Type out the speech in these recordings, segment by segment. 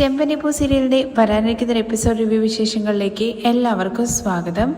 ചെമ്പനിപ്പൂ സീരിയലിന്റെ വരാനിരിക്കുന്ന episode review വിശേഷങ്ങളിലേക്ക് എല്ലാവർക്കും സ്വാഗതം.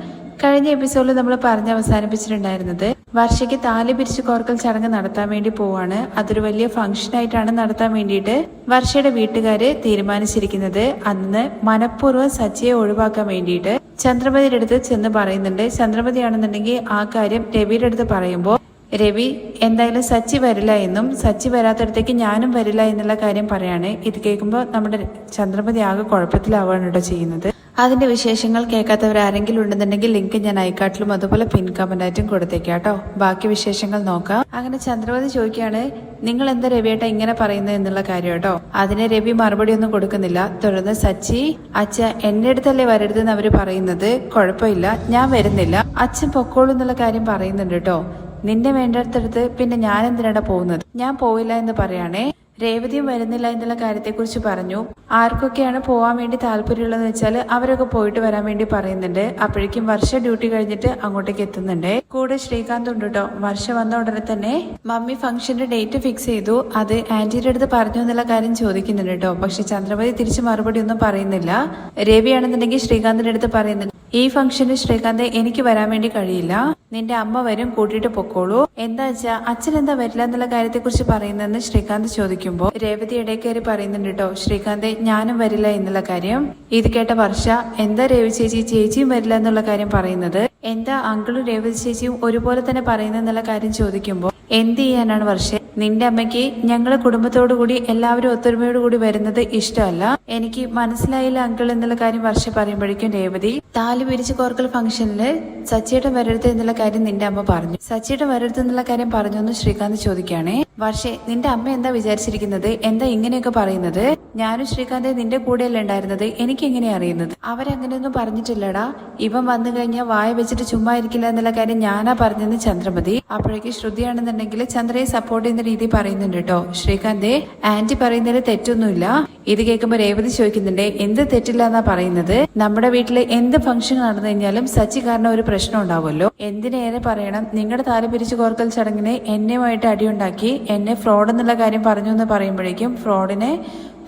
കഴിഞ്ഞ എപ്പിസോഡിൽ നമ്മൾ പറഞ്ഞ് അവസാനിപ്പിച്ചിട്ടുണ്ടായിരുന്നത് വർഷയ്ക്ക് താലി പിരിച്ച് കോർക്കൽ ചടങ്ങ് നടത്താൻ വേണ്ടി പോവാണ്. അതൊരു വലിയ ഫംഗ്ഷൻ ആയിട്ടാണ് നടത്താൻ വേണ്ടിയിട്ട് വർഷയുടെ വീട്ടുകാര് തീരുമാനിച്ചിരിക്കുന്നത്. അന്ന് മനഃപൂർവം സച്ചിയെ ഒഴിവാക്കാൻ വേണ്ടിയിട്ട് ചന്ദ്രമതിയുടെ അടുത്ത് ചെന്ന് പറയുന്നുണ്ട്. ചന്ദ്രമതിയാണെന്നുണ്ടെങ്കിൽ ആ കാര്യം രവിയുടെ അടുത്ത് പറയുമ്പോൾ രവി എന്തായാലും സച്ചി വരില്ല എന്നും സച്ചി വരാത്തടത്തേക്ക് ഞാനും വരില്ല എന്നുള്ള കാര്യം പറയാണ്. ഇത് കേൾക്കുമ്പോൾ നമ്മുടെ ചന്ദ്രപതി ആകെ കുഴപ്പത്തിലാവുകയാണ് കേട്ടോ ചെയ്യുന്നത്. അതിന്റെ വിശേഷങ്ങൾ കേൾക്കാത്തവർ ആരെങ്കിലും ഉണ്ടെന്നുണ്ടെങ്കിൽ ലിങ്ക് ഞാൻ ഐക്കാട്ടിലും അതുപോലെ പിൻ കമന്റായിട്ടും കൊടുത്തേക്കാം കേട്ടോ. ബാക്കി വിശേഷങ്ങൾ നോക്കാം. അങ്ങനെ ചന്ദ്രപതി ചോദിക്കുകയാണ് നിങ്ങൾ എന്താ രവിയേട്ട ഇങ്ങനെ പറയുന്നത് എന്നുള്ള കാര്യം കേട്ടോ? അതിന് രവി മറുപടി ഒന്നും കൊടുക്കുന്നില്ല. തുടർന്ന് സച്ചി അച്ഛ എന്റെ അടുത്തല്ലേ വരരുതെന്ന് അവർ പറയുന്നത്? കുഴപ്പമില്ല. ഞാൻ വരുന്നില്ല. അച്ഛൻ പൊക്കോളൂ എന്നുള്ള കാര്യം പറയുന്നുണ്ട് കേട്ടോ. നിന്റെ വേണ്ടടുത്തടുത്ത് പിന്നെ ഞാൻ എന്തിനാടാ പോകുന്നത്? ഞാൻ പോയില്ല എന്ന് പറയാണേ. രേവതിയും വരുന്നില്ല എന്നുള്ള കാര്യത്തെക്കുറിച്ച് പറഞ്ഞു. ആർക്കൊക്കെയാണ് പോവാൻ വേണ്ടി താല്പര്യമുള്ളതെന്ന് വെച്ചാൽ അവരൊക്കെ പോയിട്ട് വരാൻ വേണ്ടി പറയുന്നുണ്ട്. അപ്പോഴേക്കും വർഷ ഡ്യൂട്ടി കഴിഞ്ഞിട്ട് അങ്ങോട്ടേക്ക് എത്തുന്നുണ്ട്. കൂടെ ശ്രീകാന്ത് ഉണ്ട് കേട്ടോ വർഷ വന്ന ഉടനെ തന്നെ മമ്മി ഫംഗ്ഷന്റെ ഡേറ്റ് ഫിക്സ് ചെയ്തു. അത് ആന്റിയുടെ അടുത്ത് പറഞ്ഞു എന്നുള്ള കാര്യം ചോദിക്കുന്നുണ്ട് കേട്ടോ പക്ഷെ ചന്ദ്രമതി തിരിച്ച് മറുപടി ഒന്നും പറയുന്നില്ല. രവിയാണെന്നുണ്ടെങ്കിൽ ശ്രീകാന്തിന്റെ അടുത്ത് പറയുന്നുണ്ട്. ഈ ഫംഗ്ഷന് ശ്രീകാന്ത് എനിക്ക് വരാൻ വേണ്ടി കഴിയില്ല. നിന്റെ അമ്മ വരും കൂട്ടിയിട്ട് പൊക്കോളൂ. എന്താ വെച്ചാ അച്ഛൻ എന്താ വരില്ല എന്നുള്ള കാര്യത്തെ കുറിച്ച് പറയുന്നതെന്ന് ശ്രീകാന്ത് ചോദിക്കുമ്പോൾ രേവതി ഇടയ്ക്കേറി പറയുന്നുണ്ട് കേട്ടോ ശ്രീകാന്ത് ഞാനും വരില്ല എന്നുള്ള കാര്യം. ഇത് കേട്ട വർഷ എന്താ രേവി ചേച്ചി ചേച്ചിയും വരില്ല എന്നുള്ള കാര്യം പറയുന്നത്? എന്താ അങ്കിളും രേവതി ചേച്ചിയും ഒരുപോലെ തന്നെ പറയുന്നത് എന്നുള്ള കാര്യം ചോദിക്കുമ്പോൾ എന്ത് ചെയ്യാനാണ് വർഷ? നിന്റെ അമ്മയ്ക്ക് ഞങ്ങളെ കുടുംബത്തോടു കൂടി എല്ലാവരും ഒത്തൊരുമയോടുകൂടി വരുന്നത് ഇഷ്ടമല്ല. എനിക്ക് മനസ്സിലായില്ല അങ്കിൾ എന്നുള്ള കാര്യം വർഷ പറയുമ്പോഴേക്കും രേവതി. താലി പിരിച്ച് കോർക്കൽ ഫംഗ്ഷനിൽ സച്ചിയുടെ വരരുത് എന്നുള്ള കാര്യം നിന്റെ അമ്മ പറഞ്ഞു. സച്ചിയുടെ വരരുത് എന്നുള്ള കാര്യം പറഞ്ഞു എന്ന് ശ്രീകാന്ത് ചോദിക്കുകയാണേ. വർഷേ നിന്റെ അമ്മ എന്താ വിചാരിച്ചിരിക്കുന്നത്? എന്താ ഇങ്ങനെയൊക്കെ പറയുന്നത്? ഞാനും ശ്രീകാന്ത് നിന്റെ കൂടെയല്ല ഉണ്ടായിരുന്നത്? എനിക്ക് എങ്ങനെയാ അറിയുന്നത്? അവരങ്ങനെയൊന്നും പറഞ്ഞിട്ടില്ലടാ. ഇവൻ വന്നു കഴിഞ്ഞാൽ വായ വെച്ചിട്ട് ചുമ്മാ ഇരിക്കില്ല എന്നുള്ള കാര്യം ഞാനാ പറഞ്ഞെന്ന് ചന്ദ്രമതി. അപ്പോഴേക്ക് ശ്രുതിയാണെന്നുണ്ടെങ്കിൽ ചന്ദ്രയെ സപ്പോർട്ട് ചെയ്യുന്ന രീതി പറയുന്നുണ്ട് കേട്ടോ. ശ്രീകാന്തെ ആന്റി പറയുന്നതിൽ തെറ്റൊന്നുമില്ല. ഇത് കേൾക്കുമ്പോൾ രേവതി ചോദിക്കുന്നുണ്ട് എന്ത് തെറ്റില്ല എന്നാ പറയുന്നത്? നമ്മുടെ വീട്ടിലെ എന്ത് ഫംഗ്ഷൻ നടന്നു കഴിഞ്ഞാലും സച്ചി കാരണം ഒരു പ്രശ്നം ഉണ്ടാവുമല്ലോ. എന്തിനേറെ പറയണം? നിങ്ങളുടെ താല പിരിച്ചു കോർക്കൽ ചടങ്ങിന് എന്നെയുമായിട്ട് അടിയുണ്ടാക്കി എന്നെ ഫ്രോഡ് എന്നുള്ള കാര്യം പറഞ്ഞു എന്ന് പറയുമ്പോഴേക്കും ഫ്രോഡിനെ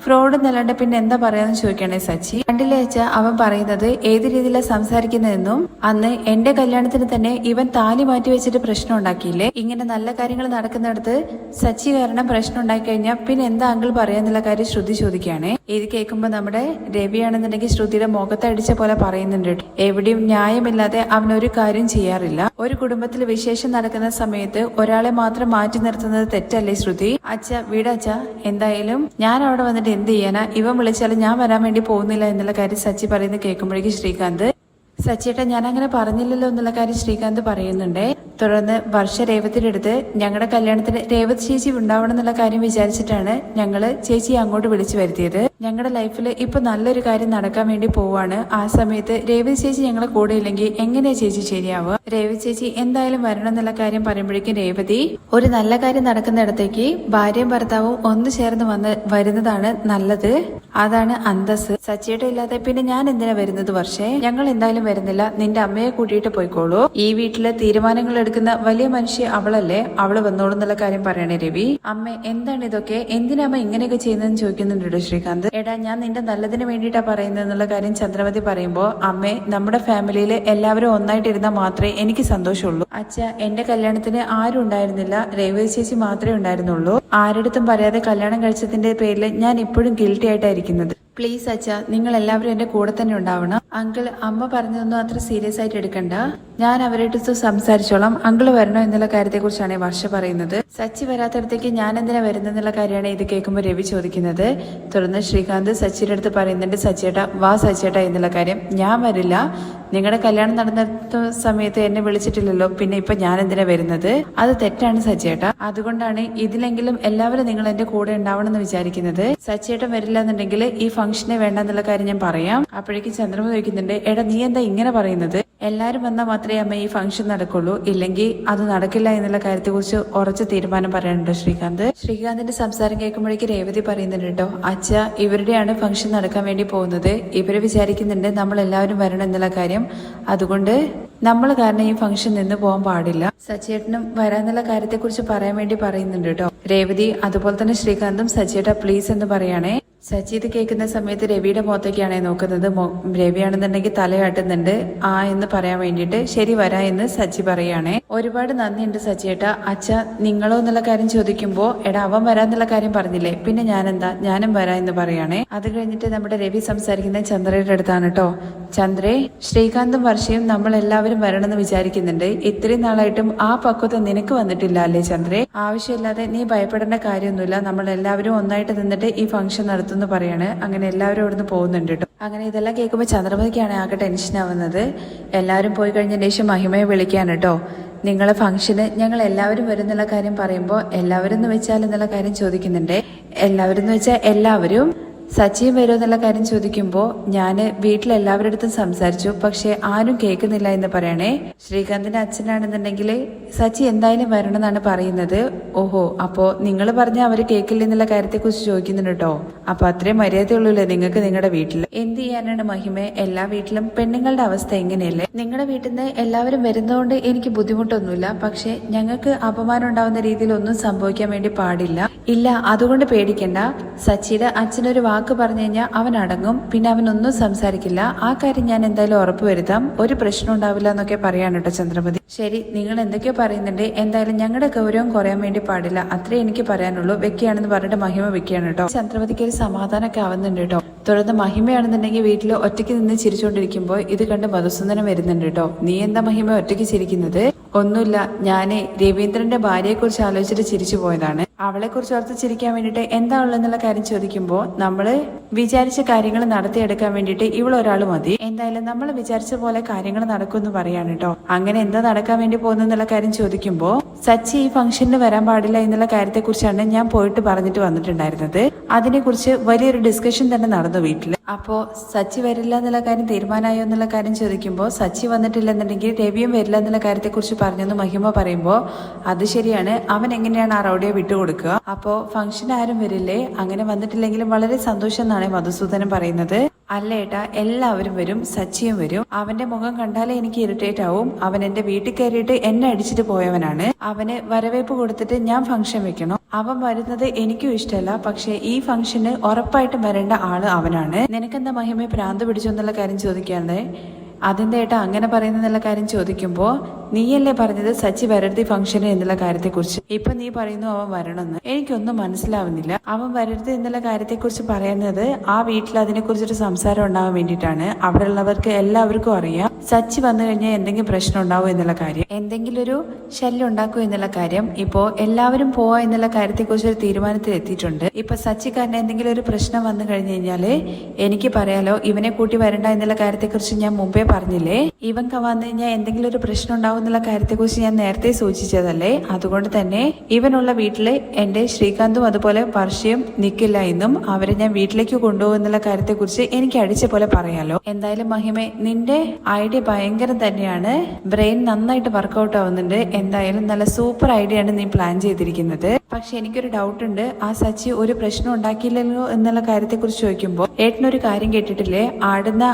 ഫ്രോഡ് എന്നല്ലാണ്ട് പിന്നെ എന്താ പറയാന്ന് ചോദിക്കണേ സച്ചി? കണ്ടില്ലേ അച്ഛ അവൻ പറയുന്നത് ഏത് രീതിയിലാണ് സംസാരിക്കുന്നതെന്നും അന്ന് എന്റെ കല്യാണത്തിന് തന്നെ ഇവൻ താലി മാറ്റി വെച്ചിട്ട് പ്രശ്നം ഉണ്ടാക്കിയില്ലേ? ഇങ്ങനെ നല്ല കാര്യങ്ങൾ നടക്കുന്നിടത്ത് സച്ചി കാരണം പ്രശ്നം ഉണ്ടാക്കി കഴിഞ്ഞാൽ പിന്നെ എന്താ അങ്കിൾ പറയാന്നുള്ള കാര്യം ശ്രുതി ചോദിക്കുകയാണ്. ഇത് കേൾക്കുമ്പോൾ നമ്മുടെ രവിയാണെന്നുണ്ടെങ്കിൽ ശ്രുതിയുടെ മുഖത്തടിച്ച പോലെ പറയുന്നുണ്ട് എവിടെയും ന്യായമില്ലാതെ അവൻ ഒരു കാര്യം ചെയ്യാറില്ല. ഒരു കുടുംബത്തിൽ വിശേഷം നടക്കുന്ന സമയത്ത് ഒരാളെ മാത്രം മാറ്റി നിർത്തുന്നത് തെറ്റല്ലേ ശ്രുതി? അച്ഛ വീടച്ഛ എന്തായാലും ഞാൻ അവിടെ വന്നിട്ട് എന്ത് ചെയ്യാനാ? ഇവൻ വിളിച്ചാലും ഞാൻ വരാൻ വേണ്ടി പോകുന്നില്ല എന്നുള്ള കാര്യം സച്ചി പറയുന്നത് കേൾക്കുമ്പോഴേക്കും ശ്രീകാന്ത് സച്ചിയേട്ടാ ഞാൻ അങ്ങനെ പറഞ്ഞില്ലല്ലോ എന്നുള്ള കാര്യം ശ്രീകാന്ത് പറയുന്നുണ്ട്. തുടർന്ന് വർഷ രേവത്തിനെടുത്ത് ഞങ്ങളുടെ കല്യാണത്തിന് രേവത് ചേച്ചി ഉണ്ടാവണം എന്നുള്ള കാര്യം വിചാരിച്ചിട്ടാണ് ഞങ്ങൾ ചേച്ചി അങ്ങോട്ട് വിളിച്ചു വരുത്തിയത്. ഞങ്ങളുടെ ലൈഫിൽ ഇപ്പോൾ നല്ലൊരു കാര്യം നടക്കാൻ വേണ്ടി പോവാണ്. ആ സമയത്ത് രേവതി ചേച്ചി ഞങ്ങളെ കൂടെ ഇല്ലെങ്കിൽ എങ്ങനെയാ ചേച്ചി ശരിയാവുക? രേവതി ചേച്ചി എന്തായാലും വരണം എന്നുള്ള കാര്യം പറയുമ്പോഴേക്കും രേവതി ഒരു നല്ല കാര്യം നടക്കുന്നിടത്തേക്ക് ഭാര്യയും ഭർത്താവും ഒന്ന് ചേർന്ന് വന്ന് വരുന്നതാണ് നല്ലത്. അതാണ് അന്തസ് സച്ചിയുടെ ഇല്ലാതെ പിന്നെ ഞാൻ എന്തിനാ വരുന്നത് വർഷേ? ഞങ്ങൾ എന്തായാലും വരുന്നില്ല. നിന്റെ അമ്മയെ കൂട്ടിയിട്ട് പോയിക്കോളൂ. ഈ വീട്ടിലെ തീരുമാനങ്ങൾ എടുക്കുന്ന വലിയ മനുഷ്യ അവളല്ലേ? അവൾ വന്നോളൂ എന്നുള്ള കാര്യം പറയണേ രവി. അമ്മ എന്താണ് ഇതൊക്കെ? എന്തിനാ അമ്മ ഇങ്ങനെയൊക്കെ ചെയ്യുന്നതെന്ന് ചോദിക്കുന്നുണ്ടോ ശ്രീകാന്ത്. എടാ ഞാൻ നിന്റെ നല്ലതിന് വേണ്ടിയിട്ടാ പറയുന്നത് എന്നുള്ള കാര്യം ചന്ദ്രമതി പറയുമ്പോൾ അമ്മേ നമ്മുടെ ഫാമിലിയിൽ എല്ലാവരും ഒന്നായിട്ടിരുന്നാൽ മാത്രമേ എനിക്ക് സന്തോഷമുള്ളൂ. അച്ഛ എന്റെ കല്യാണത്തിന് ആരും ഉണ്ടായിരുന്നില്ല. രേവതി ചേച്ചി മാത്രമേ ഉണ്ടായിരുന്നുള്ളൂ. ആരടുത്തും പറയാതെ കല്യാണം കഴിച്ചതിന്റെ പേരിൽ ഞാൻ ഇപ്പോഴും ഗിൽറ്റി ആയിട്ടായിരിക്കുന്നത് പ്ലീസ് അച്ഛ നിങ്ങൾ എല്ലാവരും എന്റെ കൂടെ തന്നെ ഉണ്ടാവണം. അങ്കിൾ അമ്മ പറഞ്ഞതൊന്നും അത്ര സീരിയസ് ആയിട്ട് എടുക്കണ്ട. ഞാൻ അവരുടെ സംസാരിച്ചോളാം. അങ്കിൾ വരണോ എന്നുള്ള കാര്യത്തെ കുറിച്ചാണ് വർഷ പറയുന്നത്. സച്ചി വരാത്തടത്തേക്ക് ഞാൻ എന്തിനാ വരുന്നെന്നുള്ള കാര്യമാണ് ഇത് കേൾക്കുമ്പോൾ രവി ചോദിക്കുന്നത്. തുടർന്ന് ശ്രീകാന്ത് സച്ചിയുടെ അടുത്ത് പറയുന്നുണ്ട് സച്ചിയേട്ട വാ സച്ചിയേട്ട എന്നുള്ള കാര്യം. ഞാൻ വരില്ല. നിങ്ങളുടെ കല്യാണം നടന്ന സമയത്ത് എന്നെ വിളിച്ചിട്ടില്ലല്ലോ. പിന്നെ ഇപ്പൊ ഞാൻ എന്തിനാ വരുന്നത്? അത് തെറ്റാണ് സച്ചേട്ട അതുകൊണ്ടാണ് ഇതിലെങ്കിലും എല്ലാവരും നിങ്ങൾ എന്റെ കൂടെ ഉണ്ടാവണം എന്ന് വിചാരിക്കുന്നത്. സച്ചേട്ടൻ വരില്ല എന്നുണ്ടെങ്കിൽ ഈ ഫംഗ്ഷനെ വേണ്ട എന്നുള്ള കാര്യം ഞാൻ പറയാം. അപ്പോഴേക്കും ചന്ദ്രമ ചോദിക്കുന്നുണ്ട് എടാ നീ എന്താ ഇങ്ങനെ പറയുന്നത്? എല്ലാരും വന്നാൽ മാത്രമേ അമ്മ ഈ ഫംഗ്ഷൻ നടക്കുള്ളൂ. ഇല്ലെങ്കിൽ അത് നടക്കില്ല എന്നുള്ള കാര്യത്തെക്കുറിച്ച് ഉറച്ച തീരുമാനം പറയാനുണ്ട് ശ്രീകാന്ത്? ശ്രീകാന്തിന്റെ സംസാരം കേൾക്കുമ്പോഴേക്ക് രേവതി പറയുന്നുണ്ട് കേട്ടോ അച്ഛ ഇവരുടെയാണ് ഫംഗ്ഷൻ നടക്കാൻ വേണ്ടി പോകുന്നത്. ഇവർ വിചാരിക്കുന്നുണ്ട് നമ്മൾ എല്ലാവരും വരണം എന്നുള്ള കാര്യം. അതുകൊണ്ട് നമ്മൾ കാരണം ഈ ഫംഗ്ഷൻ നിന്ന് പോകാൻ പാടില്ല. സച്ചേട്ടനും വരാന്നുള്ള കാര്യത്തെക്കുറിച്ച് പറയാൻ വേണ്ടി പറയുന്നുണ്ട് കേട്ടോ. രേവതി അതുപോലെ തന്നെ ശ്രീകാന്തും സച്ചേട്ട പ്ലീസ് എന്ന് പറയാണേ സച്ചി ഇത് കേൾക്കുന്ന സമയത്ത് രവിയുടെ മുഖത്തേക്കാണ് നോക്കുന്നത്. രവിയാണെന്നുണ്ടെങ്കിൽ തലയാട്ടുന്നുണ്ട് ആ എന്ന് പറയാൻ വേണ്ടിയിട്ട് ശരി വരാ എന്ന് സച്ചി പറയുകയാണേ. ഒരുപാട് നന്ദിയുണ്ട് സച്ചിയേട്ടാ അച്ഛ നിങ്ങളോ എന്നുള്ള കാര്യം ചോദിക്കുമ്പോ എടാ അവൻ വരാന്നുള്ള കാര്യം പറഞ്ഞില്ലേ? പിന്നെ ഞാനെന്താ? ഞാനും വരാ എന്ന് പറയുകയാണേ അത് കഴിഞ്ഞിട്ട് നമ്മുടെ രവി സംസാരിക്കുന്നത് ചന്ദ്രയുടെ അടുത്താണ് കേട്ടോ ചന്ദ്രേ ശ്രീകാന്തും വർഷയും നമ്മൾ എല്ലാവരും വരണമെന്ന് വിചാരിക്കുന്നുണ്ട്. ഇത്രയും നാളായിട്ടും ആ പക്വത നിനക്ക് വന്നിട്ടില്ല അല്ലേ ചന്ദ്രേ? ആവശ്യമില്ലാതെ നീ ഭയപ്പെടേണ്ട കാര്യമൊന്നുമില്ല. നമ്മൾ എല്ലാവരും ഒന്നായിട്ട് നിന്നിട്ട് ഈ ഫംഗ്ഷൻ നടത്തുന്നു പറയാണ് അങ്ങനെ എല്ലാവരും അവിടുന്ന് പോകുന്നുണ്ട് കേട്ടോ അങ്ങനെ ഇതെല്ലാം കേൾക്കുമ്പോൾ ചന്ദ്രമതിക്കാണ് ആകെ ടെൻഷൻ ആവുന്നത്. എല്ലാവരും പോയി കഴിഞ്ഞതിന് ശേഷം മഹിമയെ വിളിക്കാണ് കേട്ടോ നിങ്ങളെ ഫംഗ്ഷന് ഞങ്ങൾ എല്ലാവരും വരുന്നുള്ള കാര്യം പറയുമ്പോൾ എല്ലാവരും എന്ന് വെച്ചാൽ എന്നുള്ള കാര്യം ചോദിക്കുന്നുണ്ട്. എല്ലാവരും എന്ന് വെച്ചാൽ എല്ലാവരും സച്ചിയും വരുമോ എന്നുള്ള കാര്യം ചോദിക്കുമ്പോൾ ഞാൻ വീട്ടിലെല്ലാവരുടെ അടുത്തും സംസാരിച്ചു. പക്ഷേ ആരും കേൾക്കുന്നില്ല എന്ന് പറയണേ. ശ്രീകാന്തിന്റെ അച്ഛനാണെന്നുണ്ടെങ്കിൽ സച്ചി എന്തായാലും വരണം എന്നാണ് പറയുന്നത്. ഓഹോ അപ്പോ നിങ്ങൾ പറഞ്ഞ അവർ കേൾക്കില്ല എന്നുള്ള കാര്യത്തെ കുറിച്ച് ചോദിക്കുന്നുണ്ട് കേട്ടോ. അപ്പൊ അത്രയും മര്യാദയുള്ളൂല്ലേ നിങ്ങൾക്ക് നിങ്ങളുടെ വീട്ടിൽ എന്ത് ചെയ്യാനാണ് മഹിമ? എല്ലാ വീട്ടിലും പെണ്ണുങ്ങളുടെ അവസ്ഥ എങ്ങനെയല്ലേ? നിങ്ങളുടെ വീട്ടിൽ നിന്ന് എല്ലാവരും വരുന്നതുകൊണ്ട് എനിക്ക് ബുദ്ധിമുട്ടൊന്നുമില്ല. പക്ഷേ ഞങ്ങൾക്ക് അപമാനം ഉണ്ടാവുന്ന രീതിയിൽ ഒന്നും സംഭവിക്കാൻ വേണ്ടി പാടില്ല. ഇല്ല അതുകൊണ്ട് പേടിക്കണ്ട. സച്ചിയുടെ അച്ഛനൊരു വാക്ക് പറഞ്ഞു കഴിഞ്ഞാൽ അവൻ അടങ്ങും. പിന്നെ അവനൊന്നും സംസാരിക്കില്ല. ആ കാര്യം ഞാൻ എന്തായാലും ഉറപ്പ് വരുത്താം. ഒരു പ്രശ്നം ഉണ്ടാവില്ല എന്നൊക്കെ പറയാണ് കേട്ടോ ചന്ദ്രമതി. ശരി നിങ്ങൾ എന്തൊക്കെയോ പറയുന്നുണ്ട്. എന്തായാലും ഞങ്ങളുടെ ഗൗരവം കുറയാൻ വേണ്ടി പാടില്ല. അത്രേ എനിക്ക് പറയാനുള്ളൂ. വെക്കുകയാണെന്ന് പറഞ്ഞിട്ട് മഹിമ വെക്കുകയാണ് കേട്ടോ ചന്ദ്രമതിക്ക് ഒരു സമാധാനമൊക്കെ ആവുന്നുണ്ട് കേട്ടോ തുടർന്ന് മഹിമയാണെന്നുണ്ടെങ്കിൽ വീട്ടിൽ ഒറ്റയ്ക്ക് നിന്ന് ചിരിച്ചുകൊണ്ടിരിക്കുമ്പോൾ ഇത് കണ്ട് മധുസൂദനം വരുന്നുണ്ട് കേട്ടോ നീ എന്താ മഹിമ ഒറ്റയ്ക്ക് ചിരിക്കുന്നത്? ഒന്നുമില്ല. ഞാൻ രവീന്ദ്രന്റെ ഭാര്യയെക്കുറിച്ച് ആലോചിച്ചിട്ട് ചിരിച്ചു പോയതാണ്. അവളെ കുറിച്ച് ഓർത്ത് ചിരിക്കാൻ വേണ്ടിട്ട് എന്താ ഉള്ളതെന്നുള്ള കാര്യം ചോദിക്കുമ്പോൾ നമ്മൾ വിചാരിച്ച കാര്യങ്ങൾ നടത്തിയെടുക്കാൻ വേണ്ടിട്ട് ഇവൾ ഒരാൾ മതി. എന്തായാലും നമ്മൾ വിചാരിച്ച പോലെ കാര്യങ്ങൾ നടക്കും എന്ന് പറയാണ് കേട്ടോ. അങ്ങനെ എന്താ നടക്കാൻ വേണ്ടി പോകുന്നുള്ള കാര്യം ചോദിക്കുമ്പോൾ സച്ചി ഈ ഫംഗ്ഷന് വരാൻ പാടില്ല എന്നുള്ള കാര്യത്തെ കുറിച്ചാണ് ഞാൻ പോയിട്ട് പറഞ്ഞിട്ട് വന്നിട്ടുണ്ടായിരുന്നത്. അതിനെക്കുറിച്ച് വലിയൊരു ഡിസ്കഷൻ തന്നെ നടന്നു വീട്ടിൽ. അപ്പോ സച്ചി വരില്ല എന്നുള്ള കാര്യം തീരുമാനമായോ എന്നുള്ള കാര്യം ചോദിക്കുമ്പോൾ സച്ചി വന്നിട്ടില്ല എന്നുണ്ടെങ്കിൽ രവിയും വരില്ല എന്നുള്ള കാര്യത്തെ കുറിച്ച് പറഞ്ഞെന്ന് മഹിമ പറയുമ്പോൾ അത് ശരിയാണ്. അവൻ എങ്ങനെയാണ് ആ റൗഡിയെ വിട്ടുകൊടുക്കുക അപ്പോ ഫംഗ്ഷൻ ആരും വരില്ലേ? അങ്ങനെ വന്നിട്ടില്ലെങ്കിലും വളരെ സന്തോഷം എന്നാണ് മധുസൂദനൻ പറയുന്നത്. അല്ലേട്ടാ എല്ലാവരും വരും സച്ചിയും വരും. അവന്റെ മുഖം കണ്ടാലേ എനിക്ക് ഇറിറ്റേറ്റ് ആവും. അവൻ എന്റെ വീട്ടിൽ കയറിയിട്ട് എന്നെ അടിച്ചിട്ട് പോയവനാണ്. അവന് വരവേപ്പ് കൊടുത്തിട്ട് ഞാൻ ഫംഗ്ഷൻ വെക്കണം? അവൻ വരുന്നത് എനിക്കും ഇഷ്ടമല്ല. പക്ഷെ ഈ ഫംഗ്ഷന് ഉറപ്പായിട്ടും വരേണ്ട ആൾ അവനാണ്. നിനക്കെന്താ മഹിമയെ പ്രാന്ത് പിടിച്ചു എന്നുള്ള കാര്യം ചോദിക്കാതെ? അതിന്റെ ഏട്ടാ അങ്ങനെ പറയുന്നുള്ള കാര്യം ചോദിക്കുമ്പോ നീയല്ലേ പറഞ്ഞത് സച്ചി വരരുത് ഫംഗ്ഷന് എന്നുള്ള കാര്യത്തെക്കുറിച്ച്? ഇപ്പൊ നീ പറയുന്നു അവൻ വരണമെന്ന് എനിക്കൊന്നും മനസ്സിലാവുന്നില്ല. അവൻ വരരുത് എന്നുള്ള കാര്യത്തെക്കുറിച്ച് പറയുന്നത് ആ വീട്ടിൽ അതിനെക്കുറിച്ചൊരു സംസാരം ഉണ്ടാവാൻ വേണ്ടിയിട്ടാണ്. അവിടെ ഉള്ളവർക്ക് എല്ലാവർക്കും അറിയാം. സച്ചി വന്നു കഴിഞ്ഞാൽ എന്തെങ്കിലും പ്രശ്നം ഉണ്ടാവും എന്നുള്ള കാര്യം. എന്തെങ്കിലും ഒരു ശല്യം ഉണ്ടാക്കും എന്നുള്ള കാര്യം. ഇപ്പോ എല്ലാവരും പോവാ എന്നുള്ള കാര്യത്തെക്കുറിച്ച് ഒരു തീരുമാനത്തിൽ എത്തിയിട്ടുണ്ട്. ഇപ്പൊ സച്ചിക്കാരന് എന്തെങ്കിലും ഒരു പ്രശ്നം വന്നു കഴിഞ്ഞു കഴിഞ്ഞാൽ എനിക്ക് പറയാലോ ഇവനെ കൂട്ടി വരണ്ട എന്നുള്ള കാര്യത്തെക്കുറിച്ച് ഞാൻ മുമ്പേ പറഞ്ഞില്ലേ? ഇവൻ വന്നു കഴിഞ്ഞാൽ എന്തെങ്കിലും ഒരു പ്രശ്നം ഉണ്ടാവും എന്നുള്ള കാര്യത്തെക്കുറിച്ച് ഞാൻ നേരത്തെ സൂചിച്ചതല്ലേ? അതുകൊണ്ട് തന്നെ ഇവനുള്ള വീട്ടിൽ എന്റെ ശ്രീകാന്തും അതുപോലെ വർഷയും നിൽക്കില്ല എന്നും അവരെ ഞാൻ വീട്ടിലേക്ക് കൊണ്ടുപോകും എന്നുള്ള കാര്യത്തെക്കുറിച്ച് എനിക്ക് അടിച്ച പോലെ പറയാലോ. എന്തായാലും മഹിമെ നിന്റെ ഐഡിയ ഭയങ്കര തന്നെയാണ്. ബ്രെയിൻ നന്നായിട്ട് വർക്കൗട്ട് ആവുന്നുണ്ട്. എന്തായാലും നല്ല സൂപ്പർ ഐഡിയ ആണ് നീ പ്ലാൻ ചെയ്തിരിക്കുന്നത്. പക്ഷെ എനിക്കൊരു ഡൗട്ട് ഉണ്ട്. ആ സച്ചി ഒരു പ്രശ്നം ഉണ്ടാക്കിയില്ലല്ലോ എന്നുള്ള കാര്യത്തെക്കുറിച്ച് ചോദിക്കുമ്പോൾ ഏട്ടനൊരു കാര്യം കേട്ടിട്ടില്ലേ? ആടുന്ന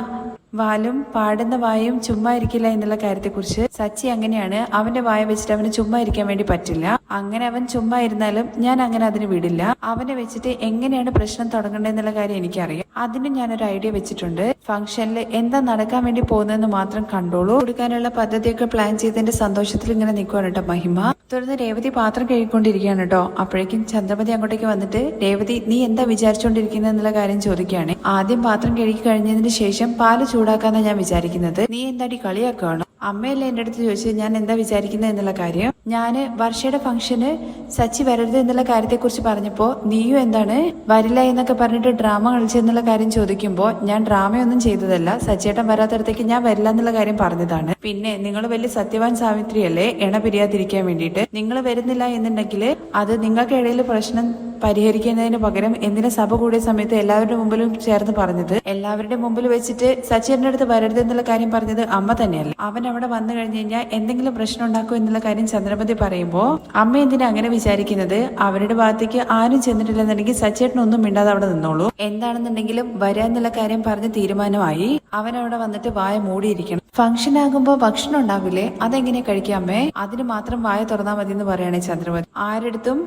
വാലും പാടുന്ന വായും ചുമ്മാ ഇരിക്കില്ല എന്നുള്ള കാര്യത്തെക്കുറിച്ച് സച്ചി അങ്ങനെയാണ് അവന്റെ വായ വെച്ചിട്ട് അവന് ചുമ്മാ ഇരിക്കാൻ വേണ്ടി പറ്റില്ല. അങ്ങനെ അവൻ ചുമ്മാ ഇരുന്നാലും ഞാൻ അങ്ങനെ അതിന് വിടില്ല. അവനെ വെച്ചിട്ട് എങ്ങനെയാണ് പ്രശ്നം തുടങ്ങേണ്ടതെന്നുള്ള കാര്യം എനിക്കറിയാം. അതിന് ഒരു ഐഡിയ വെച്ചിട്ടുണ്ട്. ഫംഗ്ഷനിൽ എന്താ നടക്കാൻ വേണ്ടി പോകുന്നതെന്ന് മാത്രം കണ്ടോളൂ. കൊടുക്കാനുള്ള പദ്ധതിയൊക്കെ പ്ലാൻ ചെയ്തതിന്റെ സന്തോഷത്തിൽ ഇങ്ങനെ നിൽക്കുവാണ് കേട്ടോ മഹിമ. തുടർന്ന് രേവതി പാത്രം കഴുകിക്കൊണ്ടിരിക്കുകയാണ് കേട്ടോ. അപ്പോഴേക്കും ചന്ദ്രമതി അങ്ങോട്ടേക്ക് വന്നിട്ട് രേവതി നീ എന്താ വിചാരിച്ചുകൊണ്ടിരിക്കുന്നത് എന്നുള്ള കാര്യം ചോദിക്കുകയാണ്. ആദ്യം പാത്രം കഴുകി കഴിഞ്ഞതിന് ശേഷം പാൽ ചൂടാക്കാന്നാ ഞാൻ വിചാരിക്കുന്നത്. നീ എന്താടി കളിയാക്കുകയാണോ അമ്മയല്ലേ എന്റെ അടുത്ത് ചോദിച്ചത് ഞാൻ എന്താ വിചാരിക്കുന്നത് എന്നുള്ള കാര്യം. ഞാൻ വർഷയുടെ ഫംഗ്ഷന് സച്ചി വരരുത് എന്നുള്ള കാര്യത്തെക്കുറിച്ച് പറഞ്ഞപ്പോ നീയും എന്താണ് വരില്ല എന്നൊക്കെ പറഞ്ഞിട്ട് ഡ്രാമ കളിച്ചെന്നുള്ള കാര്യം ചോദിക്കുമ്പോ ഞാൻ ഡ്രാമയൊന്നും ചെയ്തതല്ല. സച്ചിയേട്ടൻ വരാത്തടത്തേക്ക് ഞാൻ വരില്ല എന്നുള്ള കാര്യം പറഞ്ഞതാണ്. പിന്നെ നിങ്ങൾ വലിയ സത്യവാൻ സാവിത്രി അല്ലേ എണ പിരിയാതിരിക്കാൻ വേണ്ടിയിട്ട്. നിങ്ങൾ വരുന്നില്ല എന്നുണ്ടെങ്കിൽ അത് നിങ്ങൾക്ക് ഇടയിൽ പ്രശ്നം പരിഹരിക്കുന്നതിന് പകരം എന്തിനാ സഭ കൂടിയ സമയത്ത് എല്ലാവരുടെ മുമ്പിലും ചേർന്ന് പറഞ്ഞത്? എല്ലാവരുടെ മുമ്പിൽ വെച്ചിട്ട് സച്ചിന്റെ അടുത്ത് വരരുത് എന്നുള്ള കാര്യം പറഞ്ഞത് അമ്മ തന്നെയല്ല? അവൻ അവിടെ വന്നു കഴിഞ്ഞു കഴിഞ്ഞാൽ എന്തെങ്കിലും പ്രശ്നം ഉണ്ടാക്കും എന്നുള്ള കാര്യം ചന്ദ്രപതി പറയുമ്പോ അമ്മ എന്തിനാ അങ്ങനെ വിചാരിക്കുന്നത്? അവരുടെ ഭാഗത്തേക്ക് ആരും ചെന്നിട്ടില്ലെന്നുണ്ടെങ്കിൽ സച്ചേട്ടൻ ഒന്നും മിണ്ടാതെ അവിടെ നിന്നോളൂ. എന്താണെന്നുണ്ടെങ്കിലും വരാ എന്നുള്ള കാര്യം പറഞ്ഞ് തീരുമാനമായി. അവൻ അവിടെ വന്നിട്ട് വായ മൂടിയിരിക്കണം. ഫംഗ്ഷൻ ആകുമ്പോ ഭക്ഷണം ഉണ്ടാവില്ലേ? അതെങ്ങനെ കഴിക്കാമേ അതിന് മാത്രം വായ തുറന്നാൽ മതി എന്ന് പറയണേ ആരുടെ ആരെടുത്തും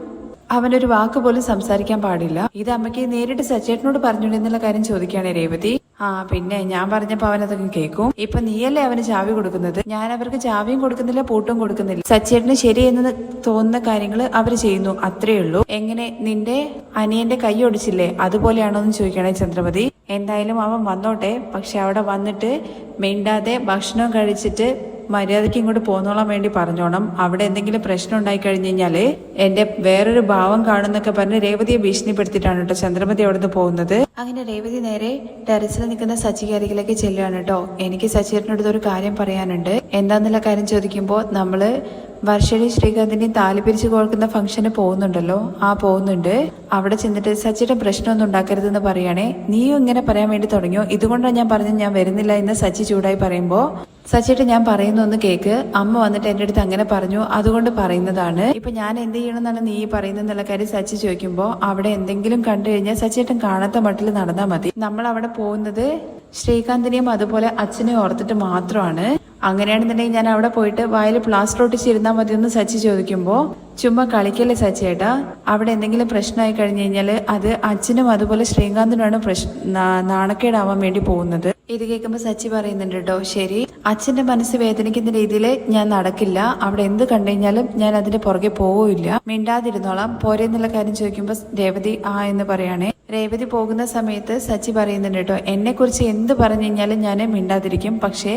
അവനൊരു വാക്ക് പോലും സംസാരിക്കാൻ പാടില്ല. ഇത് അമ്മയ്ക്ക് നേരിട്ട് സച്ചേട്ടനോട് പറഞ്ഞോണ്ട് എന്നുള്ള കാര്യം ചോദിക്കുകയാണ് രേവതി. ആ പിന്നെ ഞാൻ പറഞ്ഞപ്പോ അവനതൊക്കെ കേൾക്കും. ഇപ്പൊ നീയല്ലേ അവന് ചാവി കൊടുക്കുന്നത്? ഞാൻ അവർക്ക് ചാവിയും കൊടുക്കുന്നില്ല പൂട്ടും കൊടുക്കുന്നില്ല. സച്ചേട്ടന് ശരിയെന്ന് തോന്നുന്ന കാര്യങ്ങൾ അവർ ചെയ്യുന്നു അത്രേ ഉള്ളൂ. എങ്ങനെ? നിന്റെ അനിയന്റെ കൈ ഒടിച്ചില്ലേ? അതുപോലെയാണോ എന്ന് ചോദിക്കണേ ചന്ദ്രമതി. എന്തായാലും അവൻ വന്നോട്ടെ. പക്ഷെ അവിടെ വന്നിട്ട് മിണ്ടാതെ ഭക്ഷണം കഴിച്ചിട്ട് മര്യാദയ്ക്ക് ഇങ്ങോട്ട് പോന്നോളാൻ വേണ്ടി പറഞ്ഞോണം. അവിടെ എന്തെങ്കിലും പ്രശ്നം ഉണ്ടായി കഴിഞ്ഞു കഴിഞ്ഞാൽ എന്റെ വേറൊരു ഭാവം കാണുന്നൊക്കെ പറഞ്ഞ് രേവതിയെ ഭീഷണിപ്പെടുത്തിയിട്ടാണ് കേട്ടോ ചന്ദ്രമതി അവിടുന്ന് പോകുന്നത്. അങ്ങനെ രേവതി നേരെ ടെറസിൽ നിൽക്കുന്ന സച്ചികാരികളിലേക്ക് ചെല്ലുകയാണ് കേട്ടോ. എനിക്ക് സച്ചീറിനോട് ഒരു കാര്യം പറയാനുണ്ട്. എന്താന്നുള്ള കാര്യം ചോദിക്കുമ്പോൾ നമ്മൾ വർഷയുടെ ശ്രീകാന്തിനെ താലി പിരിച്ചു കൊടുക്കുന്ന ഫംഗ്ഷന് പോകുന്നുണ്ടല്ലോ? ആ പോകുന്നുണ്ട്. അവിടെ ചെന്നിട്ട് സച്ചിയുടെ പ്രശ്നമൊന്നും ഉണ്ടാക്കരുതെന്ന് പറയുകയാണെ നീയും ഇങ്ങനെ പറയാൻ വേണ്ടി തുടങ്ങിയോ? ഇതുകൊണ്ടാണ് ഞാൻ പറഞ്ഞു ഞാൻ വരുന്നില്ല എന്ന് സച്ചി ചൂടായി പറയുമ്പോ സച്ചിട്ട് ഞാൻ പറയുന്ന ഒന്ന് കേക്ക്. അമ്മ വന്നിട്ട് എന്റെ അടുത്ത് അങ്ങനെ പറഞ്ഞു. അതുകൊണ്ട് പറയുന്നതാണ്. ഇപ്പൊ ഞാൻ എന്ത് ചെയ്യണമെന്നാണ് നീ പറയുന്നതെന്നുള്ള കാര്യം സച്ചി ചോദിക്കുമ്പോ അവിടെ എന്തെങ്കിലും കണ്ടു കഴിഞ്ഞാൽ സച്ചിട്ടും കാണാത്ത മട്ടിൽ നടന്നാൽ മതി. നമ്മൾ അവിടെ പോകുന്നത് ശ്രീകാന്തിനെയും അതുപോലെ അച്ഛനെയും ഓർത്തിട്ട് മാത്രമാണ്. അങ്ങനെയാണെന്നുണ്ടെങ്കിൽ ഞാൻ അവിടെ പോയിട്ട് വായിൽ പ്ലാസ്റ്റർ ഒട്ടിച്ചിരുന്നാൽ മതി എന്ന് സച്ചി ചോദിക്കുമ്പോൾ ചുമ്മാ കളിക്കല്ലേ സച്ചേട്ടാ അവിടെ എന്തെങ്കിലും പ്രശ്നമായി കഴിഞ്ഞു കഴിഞ്ഞാൽ അത് അച്ഛനും അതുപോലെ ശ്രീകാന്തിനുമാണ് പ്രശ്ന നാണക്കേടാവാൻ വേണ്ടി പോകുന്നത്. ഇത് കേൾക്കുമ്പോൾ സച്ചി പറയുന്നുണ്ട് കേട്ടോ ശരി അച്ഛന്റെ മനസ്സ് വേദനിക്കുന്ന രീതിയിൽ ഞാൻ നടക്കില്ല. അവിടെ എന്ത് കണ്ടു കഴിഞ്ഞാലും ഞാൻ അതിന്റെ പുറകെ പോവില്ല മിണ്ടാതിരുന്നോളാം. പോരെന്നുള്ള കാര്യം ചോദിക്കുമ്പോൾ രേവതി ആ എന്ന് പറയുകയാണെ രേവതി പോകുന്ന സമയത്ത് സച്ചി പറയുന്നുണ്ട് കേട്ടോ എന്നെക്കുറിച്ച് എന്ത് പറഞ്ഞു കഴിഞ്ഞാലും ഞാൻ മിണ്ടാതിരിക്കും. പക്ഷേ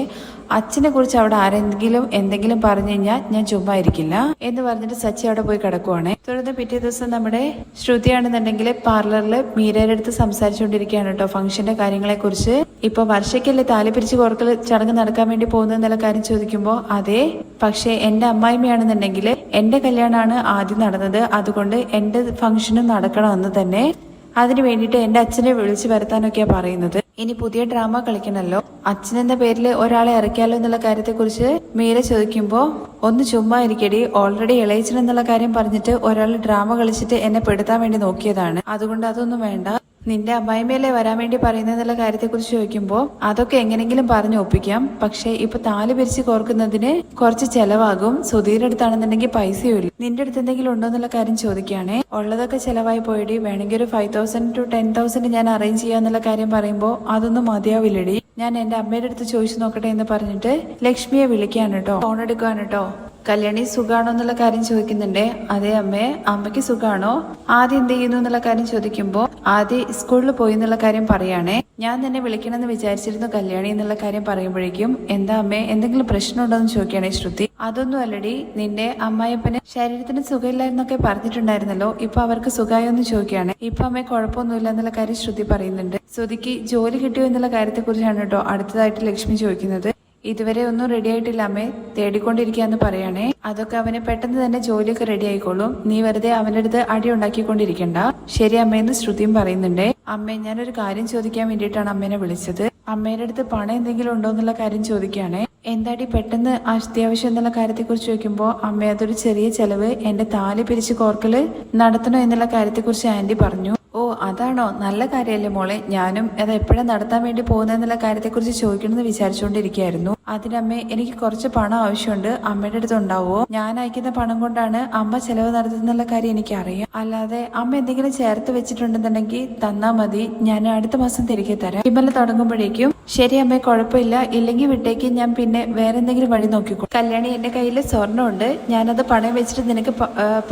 അച്ഛനെ കുറിച്ച് അവിടെ ആരെങ്കിലും എന്തെങ്കിലും പറഞ്ഞു കഴിഞ്ഞാൽ ഞാൻ ചുമ്മാ ഇരിക്കില്ല എന്ന് പറഞ്ഞിട്ട് സച്ചി അവിടെ പോയി കിടക്കുവാണ്. തുടർന്ന് പിറ്റേ ദിവസം നമ്മുടെ ശ്രുതിയാണെന്നുണ്ടെങ്കിൽ പാർലറിൽ മീരയുടെ അടുത്ത് സംസാരിച്ചുകൊണ്ടിരിക്കുകയാണ് കേട്ടോ ഫംഗ്ഷന്റെ കാര്യങ്ങളെ കുറിച്ച് ഇപ്പൊ വർഷയ്ക്കല്ലേ താലി പിരിച്ച് കോർക്കൽ ചടങ്ങ് നടക്കാൻ വേണ്ടി പോകുന്നതെന്നുള്ള കാര്യം ചോദിക്കുമ്പോൾ അതെ പക്ഷേ എന്റെ അമ്മായിമ്മയാണെന്നുണ്ടെങ്കിൽ എന്റെ കല്യാണമാണ് ആദ്യം നടന്നത്. അതുകൊണ്ട് എന്റെ ഫംഗ്ഷനും നടക്കണമെന്ന് തന്നെ. അതിനു വേണ്ടിയിട്ട് എന്റെ അച്ഛനെ വിളിച്ചു വരുത്താനൊക്കെയാ പറയുന്നത്. ഇനി പുതിയ ഡ്രാമ കളിക്കണല്ലോ. അച്ഛൻ എന്ന പേരിൽ ഒരാളെ ഇറക്കിയാലോ എന്നുള്ള കാര്യത്തെ കുറിച്ച് മീര ചോദിക്കുമ്പോ ഒന്ന് ചുമ്മാ ഇരിക്കടി. ഓൾറെഡി ഇളയിച്ചൻ എന്നുള്ള കാര്യം പറഞ്ഞിട്ട് ഒരാൾ ഡ്രാമ കളിച്ചിട്ട് എന്നെ പെടുത്താൻ വേണ്ടി നോക്കിയതാണ്. അതുകൊണ്ട് അതൊന്നും വേണ്ട. നിന്റെ അമ്മായിമേലെ വരാൻ വേണ്ടി പറയുന്നതെന്നുള്ള കാര്യത്തെക്കുറിച്ച് ചോദിക്കുമ്പോൾ അതൊക്കെ എങ്ങനെങ്കിലും പറഞ്ഞു ഒപ്പിക്കാം. പക്ഷേ ഇപ്പൊ താൽ പിരിച്ച് കോർക്കുന്നതിന് കുറച്ച് ചെലവാകും. സുധീരുടെ അടുത്താണെന്നുണ്ടെങ്കിൽ പൈസയും ഇല്ല. നിന്റെ അടുത്ത് എന്തെങ്കിലും ഉണ്ടോ എന്നുള്ള കാര്യം ചോദിക്കുകയാണേ. ഉള്ളതൊക്കെ ചെലവായി പോയിടി. വേണമെങ്കിൽ ഒരു five thousand to ten thousand ഞാൻ അറേഞ്ച് ചെയ്യാന്നുള്ള കാര്യം പറയുമ്പോൾ അതൊന്നും മതിയാവില്ലടി. ഞാൻ എന്റെ അമ്മയുടെ അടുത്ത് ചോദിച്ചു നോക്കട്ടെ എന്ന് പറഞ്ഞിട്ട് ലക്ഷ്മിയെ വിളിക്കാൻ കേട്ടോ ഫോൺ എടുക്കാൻ കേട്ടോ കല്യാണി സുഖാണോ എന്നുള്ള കാര്യം ചോദിക്കുന്നുണ്ടേ. അതെ അമ്മേ അമ്മയ്ക്ക് സുഖാണോ? ആദ്യം എന്ത് ചെയ്യുന്നു എന്നുള്ള കാര്യം ചോദിക്കുമ്പോ ആദ്യം സ്കൂളിൽ പോയി എന്നുള്ള കാര്യം പറയാണേ. ഞാൻ തന്നെ വിളിക്കണമെന്ന് വിചാരിച്ചിരുന്നു കല്യാണി എന്നുള്ള കാര്യം പറയുമ്പോഴേക്കും എന്താ അമ്മേ എന്തെങ്കിലും പ്രശ്നമുണ്ടോ? എന്ന് ചോദിക്കുകയാണേ ശ്രുതി. അതൊന്നും അല്ലടി നിന്റെ അമ്മായിപ്പന് ശരീരത്തിന് സുഖമില്ലായിരുന്നൊക്കെ പറഞ്ഞിട്ടുണ്ടായിരുന്നല്ലോ ഇപ്പൊ അവർക്ക് സുഖമായോ? എന്ന് ചോദിക്കുകയാണ്. ഇപ്പൊ അമ്മയെ കുഴപ്പമൊന്നുമില്ല എന്നുള്ള കാര്യം ശ്രുതി പറയുന്നുണ്ട്. ശ്രുതിക്ക് ജോലി കിട്ടിയോ എന്നുള്ള കാര്യത്തെ കുറിച്ചാണ് കേട്ടോ അടുത്തതായിട്ട് ലക്ഷ്മി ചോദിക്കുന്നത്. ഇതുവരെ ഒന്നും റെഡി ആയിട്ടില്ല അമ്മേ. തേടിക്കൊണ്ടിരിക്കാന്ന് പറയണേ. അതൊക്കെ അവന് പെട്ടെന്ന് തന്നെ ജോലിയൊക്കെ റെഡി ആയിക്കോളും. നീ വെറുതെ അവന്റെ അടുത്ത് അടി ഉണ്ടാക്കിക്കൊണ്ടിരിക്കണ്ട. ശരി അമ്മയെന്ന് ശ്രുതിയും പറയുന്നുണ്ട്. അമ്മേ ഞാനൊരു കാര്യം ചോദിക്കാൻ വേണ്ടിയിട്ടാണ് അമ്മേനെ വിളിച്ചത്. അമ്മേന്റെ അടുത്ത് പണം എന്തെങ്കിലും ഉണ്ടോ എന്നുള്ള കാര്യം ചോദിക്കുകയാണേ. എന്താടി പെട്ടെന്ന് അത്യാവശ്യം എന്നുള്ള കാര്യത്തെക്കുറിച്ച് ചോദിക്കുമ്പോൾ അമ്മ അതൊരു ചെറിയ ചെലവ്. എന്റെ താലി പിരിച്ച് കോർക്കൽ നടത്തണോ എന്നുള്ള കാര്യത്തെക്കുറിച്ച് ആന്റി പറഞ്ഞു. ഓ അതാണോ? നല്ല കാര്യമല്ലേ മോളെ. ഞാനും അത് എപ്പോഴാണ് നടത്താൻ വേണ്ടി പോകുന്നതെന്നുള്ള കാര്യത്തെക്കുറിച്ച് ചോദിക്കണമെന്ന് വിചാരിച്ചുകൊണ്ടിരിക്കുകയായിരുന്നു. അതിനമ്മേ എനിക്ക് കുറച്ച് പണം ആവശ്യമുണ്ട്. അമ്മയുടെ അടുത്ത് ഉണ്ടാവുമോ ഞാൻ അയക്കുന്ന പണം കൊണ്ടാണ് അമ്മ ചെലവ് നടത്തുന്നുള്ള കാര്യം എനിക്ക് അറിയാം അല്ലാതെ അമ്മ എന്തെങ്കിലും ചേർത്ത് വെച്ചിട്ടുണ്ടെന്നുണ്ടെങ്കിൽ തന്നാ മതി. ഞാൻ അടുത്ത മാസം തിരികെ തരാം. വിമല തുടങ്ങുമ്പോഴേക്കും ശരി അമ്മേ കുഴപ്പമില്ല. ഇല്ലെങ്കിൽ വിട്ടേക്ക്. ഞാൻ പിന്നെ വേറെ എന്തെങ്കിലും വഴി നോക്കിക്കോ കല്യാണി എന്റെ കയ്യിൽ സ്വർണമുണ്ട് ഞാനത് പണയം വെച്ചിട്ട് നിനക്ക്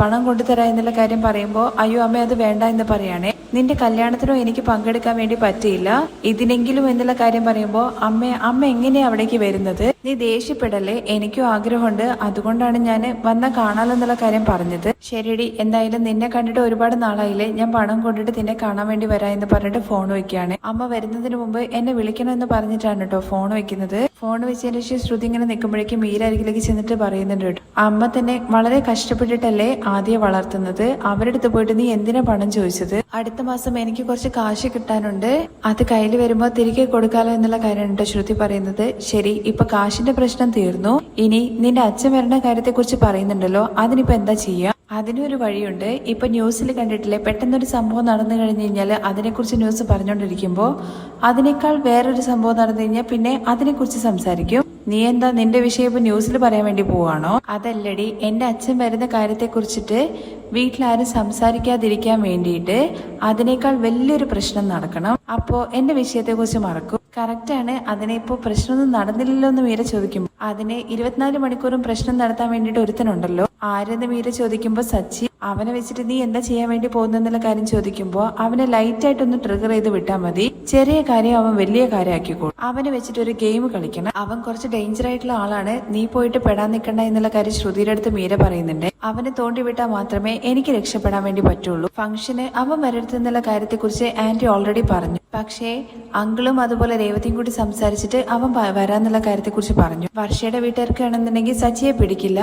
പണം കൊണ്ടുതരാം എന്നുള്ള കാര്യം പറയുമ്പോൾ അയ്യോ അമ്മ അത് വേണ്ട എന്ന് പറയാണേ. നിന്റെ കല്യാണത്തിനോ എനിക്ക് പങ്കെടുക്കാൻ വേണ്ടി പറ്റിയില്ല. ഇതിനെങ്കിലും എന്നുള്ള കാര്യം പറയുമ്പോൾ അമ്മ അമ്മ എങ്ങനെയാ അവിടേക്ക് വരുന്നത് നീ ദേഷ്യപ്പെടല്ലേ? എനിക്കും ആഗ്രഹമുണ്ട്. അതുകൊണ്ടാണ് ഞാൻ വന്ന കാണാലെന്നുള്ള കാര്യം പറഞ്ഞത്. ശരിയടി എന്തായാലും നിന്നെ കണ്ടിട്ട് ഒരുപാട് നാളായില്ലേ. ഞാൻ പണം കൊണ്ടിട്ട് നിന്നെ കാണാൻ വേണ്ടി വരാ എന്ന് പറഞ്ഞിട്ട് ഫോൺ വെക്കുകയാണ്. അമ്മ വരുന്നതിന് മുമ്പ് എന്നെ വിളിക്കണം എന്ന് പറഞ്ഞിട്ടാണ് കേട്ടോ ഫോൺ വെക്കുന്നത്. ഫോൺ വെച്ചതിന് ശേഷം ശ്രുതി ഇങ്ങനെ നിൽക്കുമ്പോഴേക്കും മീര അരികിലേക്ക് ചെന്നിട്ട് പറയുന്നുണ്ട് കേട്ടോ. അമ്മ തന്നെ വളരെ കഷ്ടപ്പെട്ടിട്ടല്ലേ ആദ്യം വളർത്തുന്നത്? അവരുടെ അടുത്ത് പോയിട്ട് നീ എന്തിനാ പണം ചോദിച്ചത്? അടുത്ത മാസം എനിക്ക് കുറച്ച് കാശ് കിട്ടാനുണ്ട്. അത് കയ്യിൽ വരുമ്പോൾ തിരികെ കൊടുക്കാലോ എന്നുള്ള കാര്യമാണ് കേട്ടോ ശ്രുതി പറയുന്നത്. ശരി ഇപ്പൊ കാശിന്റെ പ്രശ്നം തീർന്നു. ഇനി നിന്റെ അച്ഛൻ വരണ കാര്യത്തെ കുറിച്ച് പറയുന്നുണ്ടല്ലോ. അതിനിപ്പോ എന്താ ചെയ്യാ? അതിനൊരു വഴിയുണ്ട്. ഇപ്പൊ ന്യൂസിൽ കണ്ടിട്ടില്ലേ? പെട്ടെന്നൊരു സംഭവം നടന്നു കഴിഞ്ഞു കഴിഞ്ഞാൽ അതിനെക്കുറിച്ച് ന്യൂസ് പറഞ്ഞുകൊണ്ടിരിക്കുമ്പോൾ അതിനേക്കാൾ വേറൊരു സംഭവം നടന്നു കഴിഞ്ഞാൽ പിന്നെ അതിനെക്കുറിച്ച് സംസാരിക്കും. നീ എന്താ നിന്റെ വിഷയം ഇപ്പൊ ന്യൂസിൽ പറയാൻ വേണ്ടി പോവാണോ? അതല്ലടി എന്റെ അച്ഛൻ വരുന്ന കാര്യത്തെ കുറിച്ചിട്ട് വീട്ടിലാരും സംസാരിക്കാതിരിക്കാൻ വേണ്ടിയിട്ട് അതിനേക്കാൾ വലിയൊരു പ്രശ്നം നടക്കണം. അപ്പോ എന്റെ വിഷയത്തെ കുറിച്ച് മറക്കും. കറക്റ്റാണ്. അതിനെ ഇപ്പോൾ പ്രശ്നമൊന്നും നടന്നില്ലല്ലോ എന്ന് മീര ചോദിക്കുമ്പോൾ അതിനെ ഇരുപത്തിനാല് മണിക്കൂറും പ്രശ്നം നടത്താൻ വേണ്ടിയിട്ട് ഒരുത്തനുണ്ടല്ലോ. ആരെന്ന് മീര ചോദിക്കുമ്പോൾ സച്ചി അവനെ വെച്ചിട്ട് നീ എന്താ ചെയ്യാൻ വേണ്ടി പോകുന്നെന്നുള്ള കാര്യം ചോദിക്കുമ്പോൾ അവനെ ലൈറ്റ് ആയിട്ടൊന്ന് ട്രിഗർ ചെയ്ത് വിട്ടാൽ മതി. ചെറിയ കാര്യം അവൻ വലിയ കാര്യമാക്കിക്കോളും. അവനെ വെച്ചിട്ട് ഒരു ഗെയിം കളിക്കണം. അവൻ കുറച്ച് ഡേഞ്ചർ ആയിട്ടുള്ള ആളാണ്. നീ പോയിട്ട് പെടാൻ നിൽക്കണ്ട എന്നുള്ള കാര്യം ശ്രുതിയുടെ അടുത്ത് മീര പറയുന്നുണ്ട്. അവനെ തോണ്ടി വിട്ടാൽ മാത്രമേ എനിക്ക് രക്ഷപ്പെടാൻ വേണ്ടി പറ്റുള്ളൂ. ഫംഗ്ഷന് അവൻ വരരുത് എന്നുള്ള കാര്യത്തെക്കുറിച്ച് ആന്റി ഓൾറെഡി പറഞ്ഞു. പക്ഷേ അങ്കിളും അതുപോലെ രേവതിയും കൂടി സംസാരിച്ചിട്ട് അവൻ വരാന്നുള്ള കാര്യത്തെക്കുറിച്ച് പറഞ്ഞു. വർഷയുടെ വീട്ടുകാർക്കാണെന്നുണ്ടെങ്കിൽ സച്ചിയെ പിടിക്കില്ല.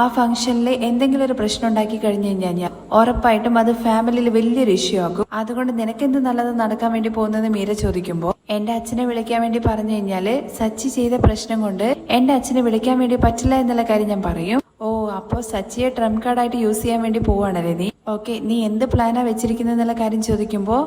ആ ഫംഗ്ഷനിൽ എന്തെങ്കിലും ഒരു പ്രശ്നം ഉണ്ടാക്കി കഴിഞ്ഞു കഴിഞ്ഞാൽ ഉറപ്പായിട്ടും അത് ഫാമിലിയിൽ വലിയൊരു ഇഷ്യൂ ആകും. അതുകൊണ്ട് നിനക്കെന്ത് നല്ലത് നടക്കാൻ വേണ്ടി പോകുന്നത് മീര ചോദിക്കുമ്പോൾ എന്റെ അച്ഛനെ വിളിക്കാൻ വേണ്ടി പറഞ്ഞു കഴിഞ്ഞാൽ സച്ചി ചെയ്ത പ്രശ്നം കൊണ്ട് എന്റെ അച്ഛനെ വിളിക്കാൻ വേണ്ടി പറ്റില്ല എന്നുള്ള കാര്യം ഞാൻ പറയും. ഓ അപ്പോ സച്ചിയെ ട്രംപ് കാർഡായിട്ട് യൂസ് ചെയ്യാൻ വേണ്ടി പോവാണല്ലേ നീ? ഓക്കെ നീ എന്ത് പ്ലാനാ വെച്ചിരിക്കുന്നത് എന്നുള്ള കാര്യം ചോദിക്കുമ്പോ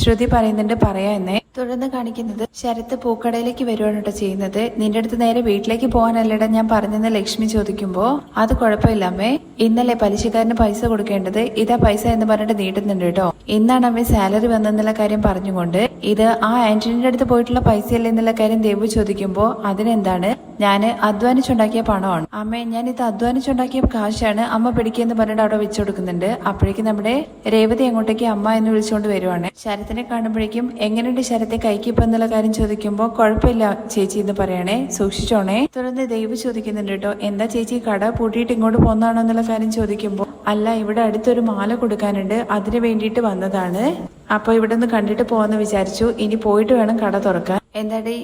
ശ്രുതി പറയുന്നുണ്ട് പറയാ എന്നേ. തുടർന്ന് കാണിക്കുന്നത് ശരത്ത് പൂക്കടയിലേക്ക് വരുവാണ് കേട്ടോ ചെയ്യുന്നത്. നിന്റെ അടുത്ത് നേരെ വീട്ടിലേക്ക് പോകാനല്ലേടാ ഞാൻ പറഞ്ഞെന്ന് ലക്ഷ്മി ചോദിക്കുമ്പോ അത് കുഴപ്പമില്ല അമ്മേ. ഇന്നലെ പലിശക്കാരന് പൈസ കൊടുക്കേണ്ടത്. ഇതാ പൈസ എന്ന് പറഞ്ഞിട്ട് നീട്ടുന്നുണ്ട് കേട്ടോ. ഇന്നാണ് അമ്മ സാലറി വന്നെന്നുള്ള കാര്യം പറഞ്ഞുകൊണ്ട് ഇത് ആ ആന്റണിയുടെ അടുത്ത് പോയിട്ടുള്ള പൈസയല്ലേ എന്നുള്ള കാര്യം ദേവു ചോദിക്കുമ്പോ അതിനെന്താണ്? ഞാൻ അധ്വാനിച്ചുണ്ടാക്കിയ പണമാണ്. അമ്മ ഞാൻ ഇത് അധ്വാനിച്ചുണ്ടാക്കിയ കാശാണ് അമ്മ പിടിക്കെന്ന് പറഞ്ഞിട്ട് അവിടെ വെച്ചു കൊടുക്കുന്നുണ്ട്. അപ്പോഴേക്കും നമ്മുടെ രേവതി അങ്ങോട്ടേക്ക് അമ്മ എന്ന് വിളിച്ചുകൊണ്ട് വരുവാണ്. ശരത്തിനെ കാണുമ്പോഴേക്കും എങ്ങനെയുണ്ട് ശരത്തെ കൈക്കിപ്പ് എന്നുള്ള കാര്യം ചോദിക്കുമ്പോൾ കുഴപ്പമില്ല ചേച്ചി എന്ന് പറയണേ. സൂക്ഷിച്ചോണേ. തുടർന്ന് ദൈവം ചോദിക്കുന്നുണ്ട് കേട്ടോ എന്താ ചേച്ചി കട പൂട്ടിയിട്ട് ഇങ്ങോട്ട് പോന്നാണോ എന്നുള്ള കാര്യം ചോദിക്കുമ്പോൾ അല്ല ഇവിടെ അടുത്തൊരു മാല കൊടുക്കാനുണ്ട് അതിന് വേണ്ടിയിട്ട് വന്നതാണ്. അപ്പൊ ഇവിടെ നിന്ന് കണ്ടിട്ട് പോവാന്ന് വിചാരിച്ചു ഇനി പോയിട്ട് വേണം കട തുറക്കാൻ. എന്താടി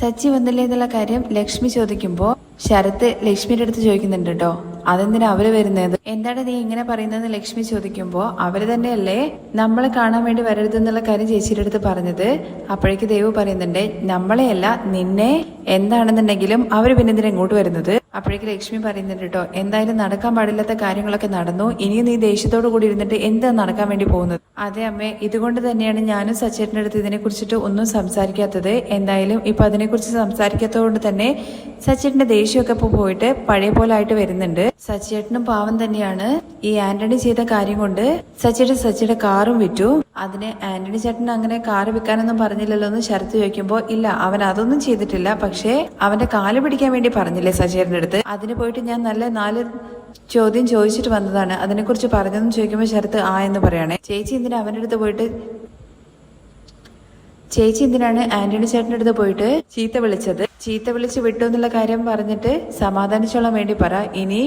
സച്ചി വന്നില്ലേ എന്നുള്ള കാര്യം ലക്ഷ്മി ചോദിക്കുമ്പോ ശരത്ത് ലക്ഷ്മിയുടെ അടുത്ത് ചോദിക്കുന്നുണ്ട് കേട്ടോ അതെന്തിനാ അവർ വരുന്നത്? എന്താണ് നീ ഇങ്ങനെ പറയുന്നതെന്ന് ലക്ഷ്മി ചോദിക്കുമ്പോ അവർ തന്നെയല്ലേ നമ്മളെ കാണാൻ വേണ്ടി വരരുത് എന്നുള്ള കാര്യം ചേച്ചിയുടെ അടുത്ത് പറഞ്ഞത്. അപ്പോഴേക്ക് ദേവ് പറയുന്നുണ്ട് നമ്മളെയല്ല നിന്നെ എന്താണെന്നുണ്ടെങ്കിലും അവർ പിന്നെ എന്തിനാ ഇങ്ങോട്ട് വരുന്നത്? അപ്പോഴേക്ക് ലക്ഷ്മി പറയുന്നുണ്ട് കേട്ടോ എന്തായാലും നടക്കാൻ പാടില്ലാത്ത കാര്യങ്ങളൊക്കെ നടന്നു. ഇനിയും നീ ദേഷ്യത്തോടു കൂടി ഇരുന്നിട്ട് എന്താ നടക്കാൻ വേണ്ടി പോകുന്നത്? അതെ അമ്മേ ഇതുകൊണ്ട് തന്നെയാണ് ഞാനും സച്ചേട്ടന്റെ അടുത്ത് ഇതിനെ കുറിച്ചിട്ട് ഒന്നും സംസാരിക്കാത്തത്. എന്തായാലും ഇപ്പൊ അതിനെക്കുറിച്ച് സംസാരിക്കാത്തതുകൊണ്ട് തന്നെ സച്ചേട്ടന്റെ ദേഷ്യമൊക്കെ ഇപ്പൊ പോയിട്ട് പഴയ പോലെ ആയിട്ട് വരുന്നുണ്ട്. സച്ചേട്ടനും പാവം തന്നെയാണ്. ഈ ആന്റണി ചെയ്ത കാര്യം കൊണ്ട് സച്ചേട്ടൻ സച്ചിയുടെ കാറും വിറ്റു. അതിന് ആന്റണി ചേട്ടൻ അങ്ങനെ കാറ് വിൽക്കാനൊന്നും പറഞ്ഞില്ലല്ലോ എന്ന് ശരത്ത് ചോദിക്കുമ്പോ ഇല്ല അവൻ അതൊന്നും ചെയ്തിട്ടില്ല. പക്ഷേ അവന്റെ കാൽ പിടിക്കാൻ വേണ്ടി പറഞ്ഞില്ലേ സച്ചേട്ടന്റെ അടുത്ത്. അതിന് പോയിട്ട് ഞാൻ നല്ല നാല് ചോദ്യം ചോദിച്ചിട്ട് വന്നതാണ്. അതിനെക്കുറിച്ച് പറഞ്ഞതെന്ന് ചോദിക്കുമ്പോൾ ശരത്ത് ആ എന്ന് പറയണേ. ചേച്ചി എന്തിനാ അവന്റെ അടുത്ത് പോയിട്ട്? ചേച്ചി എന്തിനാണ് ആന്റണി ചേട്ടന്റെ അടുത്ത് പോയിട്ട് ചീത്ത വിളിച്ചത്? ചീത്ത വിളിച്ച് വിട്ടു എന്നുള്ള കാര്യം പറഞ്ഞിട്ട് സമാധാനിച്ചോളാൻ വേണ്ടി പറ. ഇനി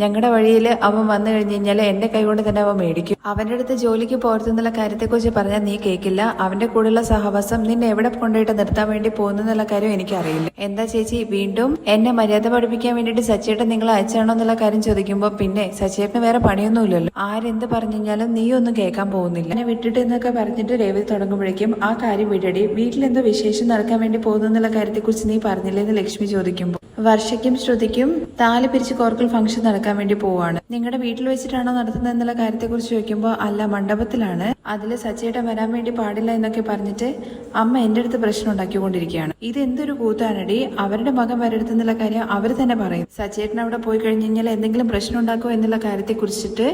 ഞങ്ങളുടെ വഴിയിൽ അവൻ വന്നു കഴിഞ്ഞ് കഴിഞ്ഞാൽ എന്റെ കൈകൊണ്ട് തന്നെ അവൻ മേടിക്കും. അവന്റെ അടുത്ത് ജോലിക്ക് പോരുതെന്നുള്ള കാര്യത്തെക്കുറിച്ച് പറഞ്ഞാൽ നീ കേൾക്കില്ല അവന്റെ കൂടെയുള്ള സഹവാസം നിന്നെ എവിടെ കൊണ്ടുപോയിട്ട് നിർത്താൻ വേണ്ടി പോകുന്നെന്നുള്ള കാര്യം എനിക്കറിയില്ല. എന്താ ചേച്ചി വീണ്ടും എന്നെ മര്യാദ പഠിപ്പിക്കാൻ വേണ്ടിയിട്ട് സച്ചേട്ടൻ നിങ്ങൾ അയച്ചാണോ എന്നുള്ള കാര്യം ചോദിക്കുമ്പോൾ പിന്നെ സച്ചേട്ടന് വേറെ പണിയൊന്നുമില്ലല്ലോ. ആരെന്ത് പറഞ്ഞു കഴിഞ്ഞാലും നീ ഒന്നും കേൾക്കാൻ പോകുന്നില്ല. എന്നെ വിട്ടിട്ട് എന്നൊക്കെ പറഞ്ഞിട്ട് രേവതി തുടങ്ങുമ്പോഴേക്കും ആ കാര്യം വിടടി. വീട്ടിലെന്തോ വിശേഷം നടക്കാൻ വേണ്ടി പോകുന്നു എന്നുള്ള കാര്യത്തെക്കുറിച്ച് നീ പറഞ്ഞില്ലെന്ന് ലക്ഷ്മി ചോദിക്കുമ്പോൾ വർഷയ്ക്കും ശ്രുതിക്കും താലി പിരിച്ച് കോർക്കൽ ഫംഗ്ഷൻ നടക്കാൻ വേണ്ടി പോവാണ്. നിങ്ങളുടെ വീട്ടിൽ വെച്ചിട്ടാണോ നടത്തുന്നത് എന്നുള്ള കാര്യത്തെക്കുറിച്ച് ചോദിക്കുമ്പോൾ അല്ല മണ്ഡപത്തിലാണ്. അതിൽ സച്ചേട്ടൻ വരാൻ വേണ്ടി പാടില്ല എന്നൊക്കെ പറഞ്ഞിട്ട് അമ്മ എന്റെ അടുത്ത് പ്രശ്നം ഉണ്ടാക്കിക്കൊണ്ടിരിക്കുകയാണ്. ഇത് എന്തൊരു കൂത്താനടി. അവരുടെ മകൻ വരരുത് എന്നുള്ള കാര്യം അവർ തന്നെ പറയും. സച്ചേട്ടൻ അവിടെ പോയി കഴിഞ്ഞ് കഴിഞ്ഞാൽ എന്തെങ്കിലും പ്രശ്നം ഉണ്ടാക്കുമോ എന്നുള്ള കാര്യത്തെ കുറിച്ചിട്ട്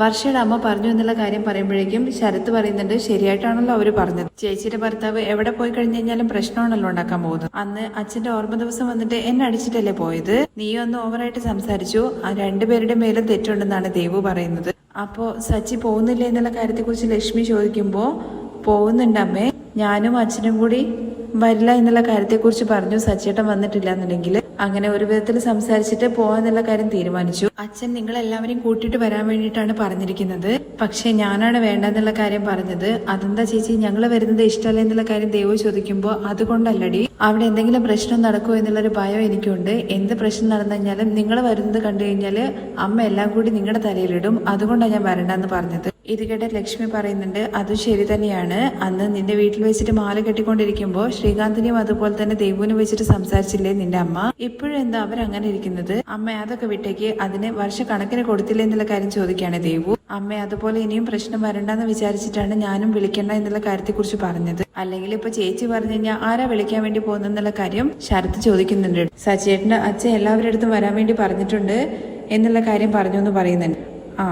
വർഷയുടെ അമ്മ പറഞ്ഞു എന്നുള്ള കാര്യം പറയുമ്പോഴേക്കും ശരത്ത് പറയുന്നുണ്ട് ശരിയായിട്ടാണല്ലോ അവർ പറഞ്ഞത്. ചേച്ചിയുടെ ഭർത്താവ് എവിടെ പോയി കഴിഞ്ഞു കഴിഞ്ഞാലും പ്രശ്നമാണല്ലോ ഉണ്ടാക്കാൻ പോകുന്നത്. അന്ന് അച്ഛന്റെ ഓർമ്മ ദിവസം വന്നിട്ട് എന്നെ അടിച്ചിട്ടല്ലേ പോയത്? നീ ഒന്ന് ഓവറായിട്ട് സംസാരിച്ചു. ആ രണ്ടുപേരുടെ മേലും തെറ്റുണ്ടെന്നാണ് ദേവു പറയുന്നത്. അപ്പോ സച്ചി പോകുന്നില്ല എന്നുള്ള കാര്യത്തെക്കുറിച്ച് ലക്ഷ്മി ചോദിക്കുമ്പോ പോകുന്നുണ്ട് അമ്മേ. ഞാനും അച്ഛനും കൂടി വരില്ല എന്നുള്ള കാര്യത്തെക്കുറിച്ച് പറഞ്ഞു സച്ചേട്ടൻ വന്നിട്ടില്ല എന്നുണ്ടെങ്കിൽ അങ്ങനെ ഒരു വിധത്തിൽ സംസാരിച്ചിട്ട് പോവാന്നുള്ള കാര്യം തീരുമാനിച്ചു. അച്ഛൻ നിങ്ങൾ എല്ലാവരെയും കൂട്ടിയിട്ട് വരാൻ വേണ്ടിയിട്ടാണ് പറഞ്ഞിരിക്കുന്നത്. പക്ഷെ ഞാനാണ് വേണ്ടെന്നുള്ള കാര്യം പറഞ്ഞത്. അതെന്താ ചേച്ചി ഞങ്ങൾ വരുന്നത് ഇഷ്ടമല്ല എന്നുള്ള കാര്യം ദേവു ചോദിക്കുമ്പോൾ അതുകൊണ്ടല്ലടി. അവിടെ എന്തെങ്കിലും പ്രശ്നം നടക്കുമോ എന്നുള്ളൊരു ഭയം എനിക്കുണ്ട്. എന്ത് പ്രശ്നം നടന്നു കഴിഞ്ഞാലും നിങ്ങൾ വരുന്നത് കണ്ടു കഴിഞ്ഞാൽ അമ്മ എല്ലാം കൂടി നിങ്ങളുടെ തലയിലിടും. അതുകൊണ്ടാണ് ഞാൻ വരണ്ടെന്ന് പറഞ്ഞത്. ഇത് കേട്ട ലക്ഷ്മി പറയുന്നുണ്ട് അത് ശരി തന്നെയാണ്. അന്ന് നിന്റെ വീട്ടിൽ വെച്ചിട്ട് മാല കെട്ടിക്കൊണ്ടിരിക്കുമ്പോൾ ശ്രീകാന്തിനെയും അതുപോലെ തന്നെ ദേവുവിനും വെച്ചിട്ട് സംസാരിച്ചില്ലേ നിന്റെ അമ്മ? ഇപ്പോഴെന്താ അവരങ്ങനെ ഇരിക്കുന്നത്? അമ്മ അതൊക്കെ വിട്ടേക്ക്. അതിന് വർഷക്കണക്കിന് കൊടുത്തില്ലേ എന്നുള്ള കാര്യം ചോദിക്കുകയാണ് ദേവു. അമ്മ അതുപോലെ ഇനിയും പ്രശ്നം വരണ്ടെന്ന് വിചാരിച്ചിട്ടാണ് ഞാനും വിളിക്കേണ്ട എന്നുള്ള കാര്യത്തെക്കുറിച്ച് പറഞ്ഞത്. അല്ലെങ്കിൽ ഇപ്പൊ ചേച്ചി പറഞ്ഞു കഴിഞ്ഞാൽ ആരാ വിളിക്കാൻ വേണ്ടി പോകുന്നെന്നുള്ള കാര്യം ശരത്ത് ചോദിക്കുന്നുണ്ട്. സച്ചേട്ടന്റെ അച്ഛൻ എല്ലാവരുടെ അടുത്തും വരാൻ വേണ്ടി പറഞ്ഞിട്ടുണ്ട് എന്നുള്ള കാര്യം പറഞ്ഞു എന്ന് പറയുന്നുണ്ട്. ആ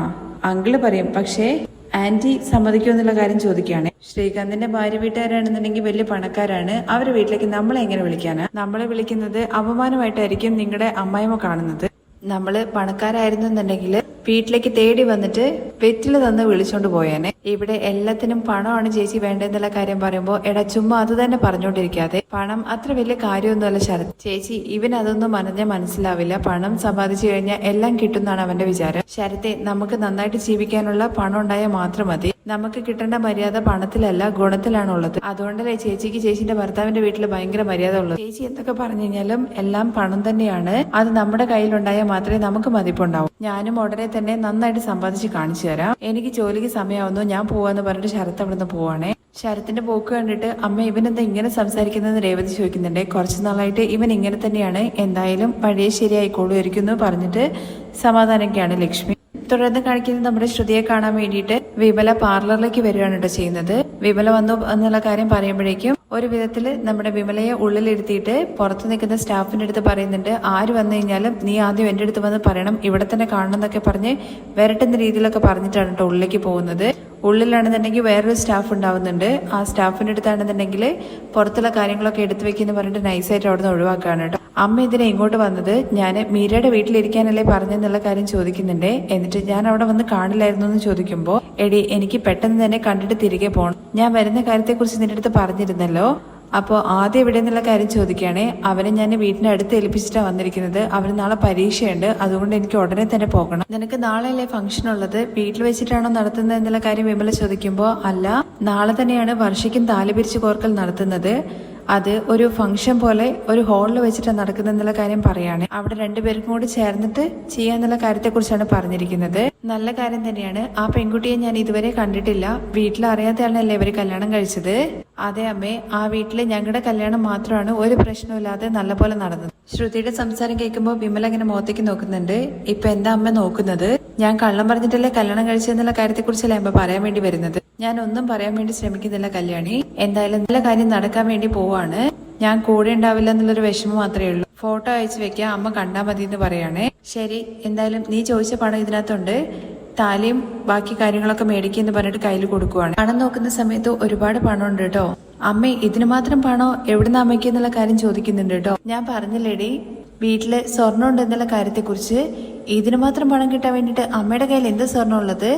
അങ്കിൾ പറയും പക്ഷേ ആന്റി സമ്മതിക്കുമെന്നുള്ള കാര്യം ചോദിക്കുകയാണ്. ശ്രീകാന്തിന്റെ ഭാര്യ വീട്ടുകാരാണെന്നുണ്ടെങ്കിൽ വലിയ പണക്കാരാണ്. അവരുടെ വീട്ടിലേക്ക് നമ്മളെ എങ്ങനെ വിളിക്കാനാ? നമ്മളെ വിളിക്കുന്നത് അപമാനമായിട്ടായിരിക്കും നിങ്ങളുടെ അമ്മായിമ്മ കാണുന്നത്. നമ്മൾ പണക്കാരായിരുന്നു എന്നുണ്ടെങ്കിൽ വീട്ടിലേക്ക് തേടി വന്നിട്ട് വെറ്റിൽ തന്ന് വിളിച്ചോണ്ട് പോയേനെ. ഇവിടെ എല്ലാത്തിനും പണമാണ് ചേച്ചി വേണ്ടെന്നുള്ള കാര്യം പറയുമ്പോൾ എടാ ചുമ്മാ അത് തന്നെ പറഞ്ഞുകൊണ്ടിരിക്കാതെ പണം അത്ര വലിയ കാര്യമൊന്നുമല്ല ശരത്. ചേച്ചി ഇവൻ അതൊന്നും മനഞ്ഞ മനസ്സിലാവില്ല. പണം സമ്പാദിച്ചു കഴിഞ്ഞാൽ എല്ലാം കിട്ടുന്നാണ് അവന്റെ വിചാരം. ശരത്തെ നമുക്ക് നന്നായിട്ട് ജീവിക്കാനുള്ള പണം ഉണ്ടായാൽ മാത്രം മതി. നമുക്ക് കിട്ടേണ്ട മര്യാദ പണത്തിലല്ല ഗുണത്തിലാണ് ഉള്ളത് അതുകൊണ്ടല്ലേ ചേച്ചിക്ക് ചേച്ചിന്റെ ഭർത്താവിന്റെ വീട്ടിൽ ഭയങ്കര മര്യാദ ഉള്ളത്. ചേച്ചി എന്തൊക്കെ പറഞ്ഞു കഴിഞ്ഞാലും എല്ലാം പണം തന്നെയാണ്. അത് നമ്മുടെ കയ്യിലുണ്ടായാൽ മാത്രമേ നമുക്ക് മതിപ്പുണ്ടാവും. ഞാനും ഉടനെ തന്നെ നന്നായിട്ട് സമ്പാദിച്ച് കാണിച്ചു തരാം. എനിക്ക് ജോലിക്ക് സമയമാവുന്നു ഞാൻ പോവാന്ന് പറഞ്ഞിട്ട് ശരത്ത് അവിടുന്ന് പോവാണേ. ശരത്തിന്റെ പോക്ക് കണ്ടിട്ട് അമ്മ ഇവനെന്താ ഇങ്ങനെ സംസാരിക്കുന്നതെന്ന് രേവതി ചോദിക്കുന്നുണ്ട്. കുറച്ചു നാളായിട്ട് ഇവൻ ഇങ്ങനെ തന്നെയാണ്. എന്തായാലും പഴയ ശരിയായിക്കോളുമായിരിക്കും എന്ന് പറഞ്ഞിട്ട് സമാധാനമൊക്കെയാണ് ലക്ഷ്മി. തുടർന്ന് കാണിക്കുന്നത് നമ്മുടെ ശ്രുതിയെ കാണാൻ വേണ്ടിയിട്ട് വിമല പാർലറിലേക്ക് വരികയാണ് കേട്ടോ ചെയ്യുന്നത്. വിമല വന്നു എന്നുള്ള കാര്യം പറയുമ്പോഴേക്കും ഒരു വിധത്തിൽ നമ്മുടെ വിമലയെ ഉള്ളിലിരുത്തിയിട്ട് പുറത്ത് നിൽക്കുന്ന സ്റ്റാഫിന്റെ അടുത്ത് പറയുന്നുണ്ട് ആര് വന്നു കഴിഞ്ഞാലും നീ ആദ്യം എന്റെ അടുത്ത് വന്ന് പറയണം ഇവിടെ തന്നെ കാണണം എന്നൊക്കെ പറഞ്ഞ് വരട്ടുന്ന രീതിയിലൊക്കെ പറഞ്ഞിട്ടാണ് കേട്ടോ ഉള്ളിലേക്ക് പോകുന്നത്. ഉള്ളിലാണെന്നുണ്ടെങ്കിൽ വേറൊരു സ്റ്റാഫ് ഉണ്ടാവുന്നുണ്ട്. ആ സ്റ്റാഫിന്റെ അടുത്താണെന്നുണ്ടെങ്കിൽ പുറത്തുള്ള കാര്യങ്ങളൊക്കെ എടുത്തു വെക്കുന്ന പറഞ്ഞിട്ട് നൈസായിട്ട് അവിടെ നിന്ന് ഒഴിവാക്കുകയാണ് കേട്ടോ അമ്മ ഇതിനെ ഇങ്ങോട്ട് വന്നത് ഞാൻ മീരയുടെ വീട്ടിലിരിക്കാനല്ലേ പറഞ്ഞെന്നുള്ള കാര്യം ചോദിക്കുന്നുണ്ട്. എന്നിട്ട് ഞാൻ അവിടെ വന്ന് കാണില്ലായിരുന്നു എന്ന് ചോദിക്കുമ്പോൾ എടി എനിക്ക് പെട്ടെന്ന് തന്നെ കണ്ടിട്ട് തിരികെ പോകണം ഞാൻ വരുന്ന കാര്യത്തെക്കുറിച്ച് നിന്റെ അടുത്ത് പറഞ്ഞിരുന്നല്ലോ. അപ്പോൾ ആദ്യം എവിടെ എന്നുള്ള കാര്യം ചോദിക്കുകയാണേ അവനെ ഞാൻ വീടിന്റെ അടുത്ത് ഏൽപ്പിച്ചിട്ടാണ് വന്നിരിക്കുന്നത്. അവന് നാളെ പരീക്ഷയുണ്ട്. അതുകൊണ്ട് എനിക്ക് ഉടനെ തന്നെ പോകണം. നിനക്ക് നാളെയല്ലേ ഫംഗ്ഷൻ ഉള്ളത്? വീട്ടിൽ വെച്ചിട്ടാണോ നടത്തുന്നത് എന്നുള്ള കാര്യം വിമല ചോദിക്കുമ്പോൾ അല്ല നാളെ തന്നെയാണ് വർഷയ്ക്കും താലി പിരിച്ചു കോർക്കൽ നടത്തുന്നത്. അത് ഒരു ഫംഗ്ഷൻ പോലെ ഒരു ഹാളിൽ വെച്ചിട്ട് നടക്കുന്നത് എന്നുള്ള കാര്യം പറയാണ്. അവിടെ രണ്ടുപേർക്കും കൂടി ചേർന്നിട്ട് ചെയ്യാന്നുള്ള കാര്യത്തെക്കുറിച്ചാണ് പറഞ്ഞിരിക്കുന്നത്. നല്ല കാര്യം തന്നെയാണ്. ആ പെൺകുട്ടിയെ ഞാൻ ഇതുവരെ കണ്ടിട്ടില്ല. വീട്ടിൽ അറിയാത്തയാളല്ലേ ഇവർ കല്യാണം കഴിച്ചത്? അതെ അമ്മേ ആ വീട്ടിൽ ഞങ്ങളുടെ കല്യാണം മാത്രമാണ് ഒരു പ്രശ്നമില്ലാതെ നല്ലപോലെ നടന്നത്. ശ്രുതിയുടെ സംസാരം കേൾക്കുമ്പോൾ വിമല ഇങ്ങനെ മുഖത്തേക്ക് നോക്കുന്നുണ്ട്. ഇപ്പൊ എന്താ അമ്മ നോക്കുന്നത്? ഞാൻ കള്ളം പറഞ്ഞിട്ടല്ലേ കല്യാണം കഴിച്ചതെന്നുള്ള കാര്യത്തെക്കുറിച്ചല്ലേ അമ്മ പറയാൻ വേണ്ടി വരുന്നത്? ഞാൻ ഒന്നും പറയാൻ വേണ്ടി ശ്രമിക്കുന്നില്ല കല്യാണി. എന്തായാലും നല്ല കാര്യം നടക്കാൻ വേണ്ടി പോവാണ്. ഞാൻ കൂടെ ഉണ്ടാവില്ല എന്നുള്ളൊരു വിഷമം മാത്രമേ ഉള്ളൂ. ഫോട്ടോ അയച്ചു വെക്കാം അമ്മ കണ്ടാ മതി എന്ന് പറയണേ. ശരി എന്തായാലും നീ ചോദിച്ച പണം ഇതിനകത്തുണ്ട്. താലിയും ബാക്കി കാര്യങ്ങളൊക്കെ മേടിക്കുമെന്ന് പറഞ്ഞിട്ട് കയ്യിൽ കൊടുക്കുവാണ്. പണം നോക്കുന്ന സമയത്ത് ഒരുപാട് പണമുണ്ട് കേട്ടോ. അമ്മ ഇതിന് മാത്രം പണോ? എവിടുന്ന് അമ്മയ്ക്ക് എന്നുള്ള കാര്യം ചോദിക്കുന്നുണ്ട് കേട്ടോ. ഞാൻ പറഞ്ഞില്ലേടി വീട്ടിൽ സ്വർണം ഉണ്ട് എന്നുള്ള കാര്യത്തെക്കുറിച്ച്. ഇതിന് മാത്രം പണം കിട്ടാൻ വേണ്ടിയിട്ട് അമ്മയുടെ കയ്യിൽ എന്ത് സ്വർണം ഉള്ളത്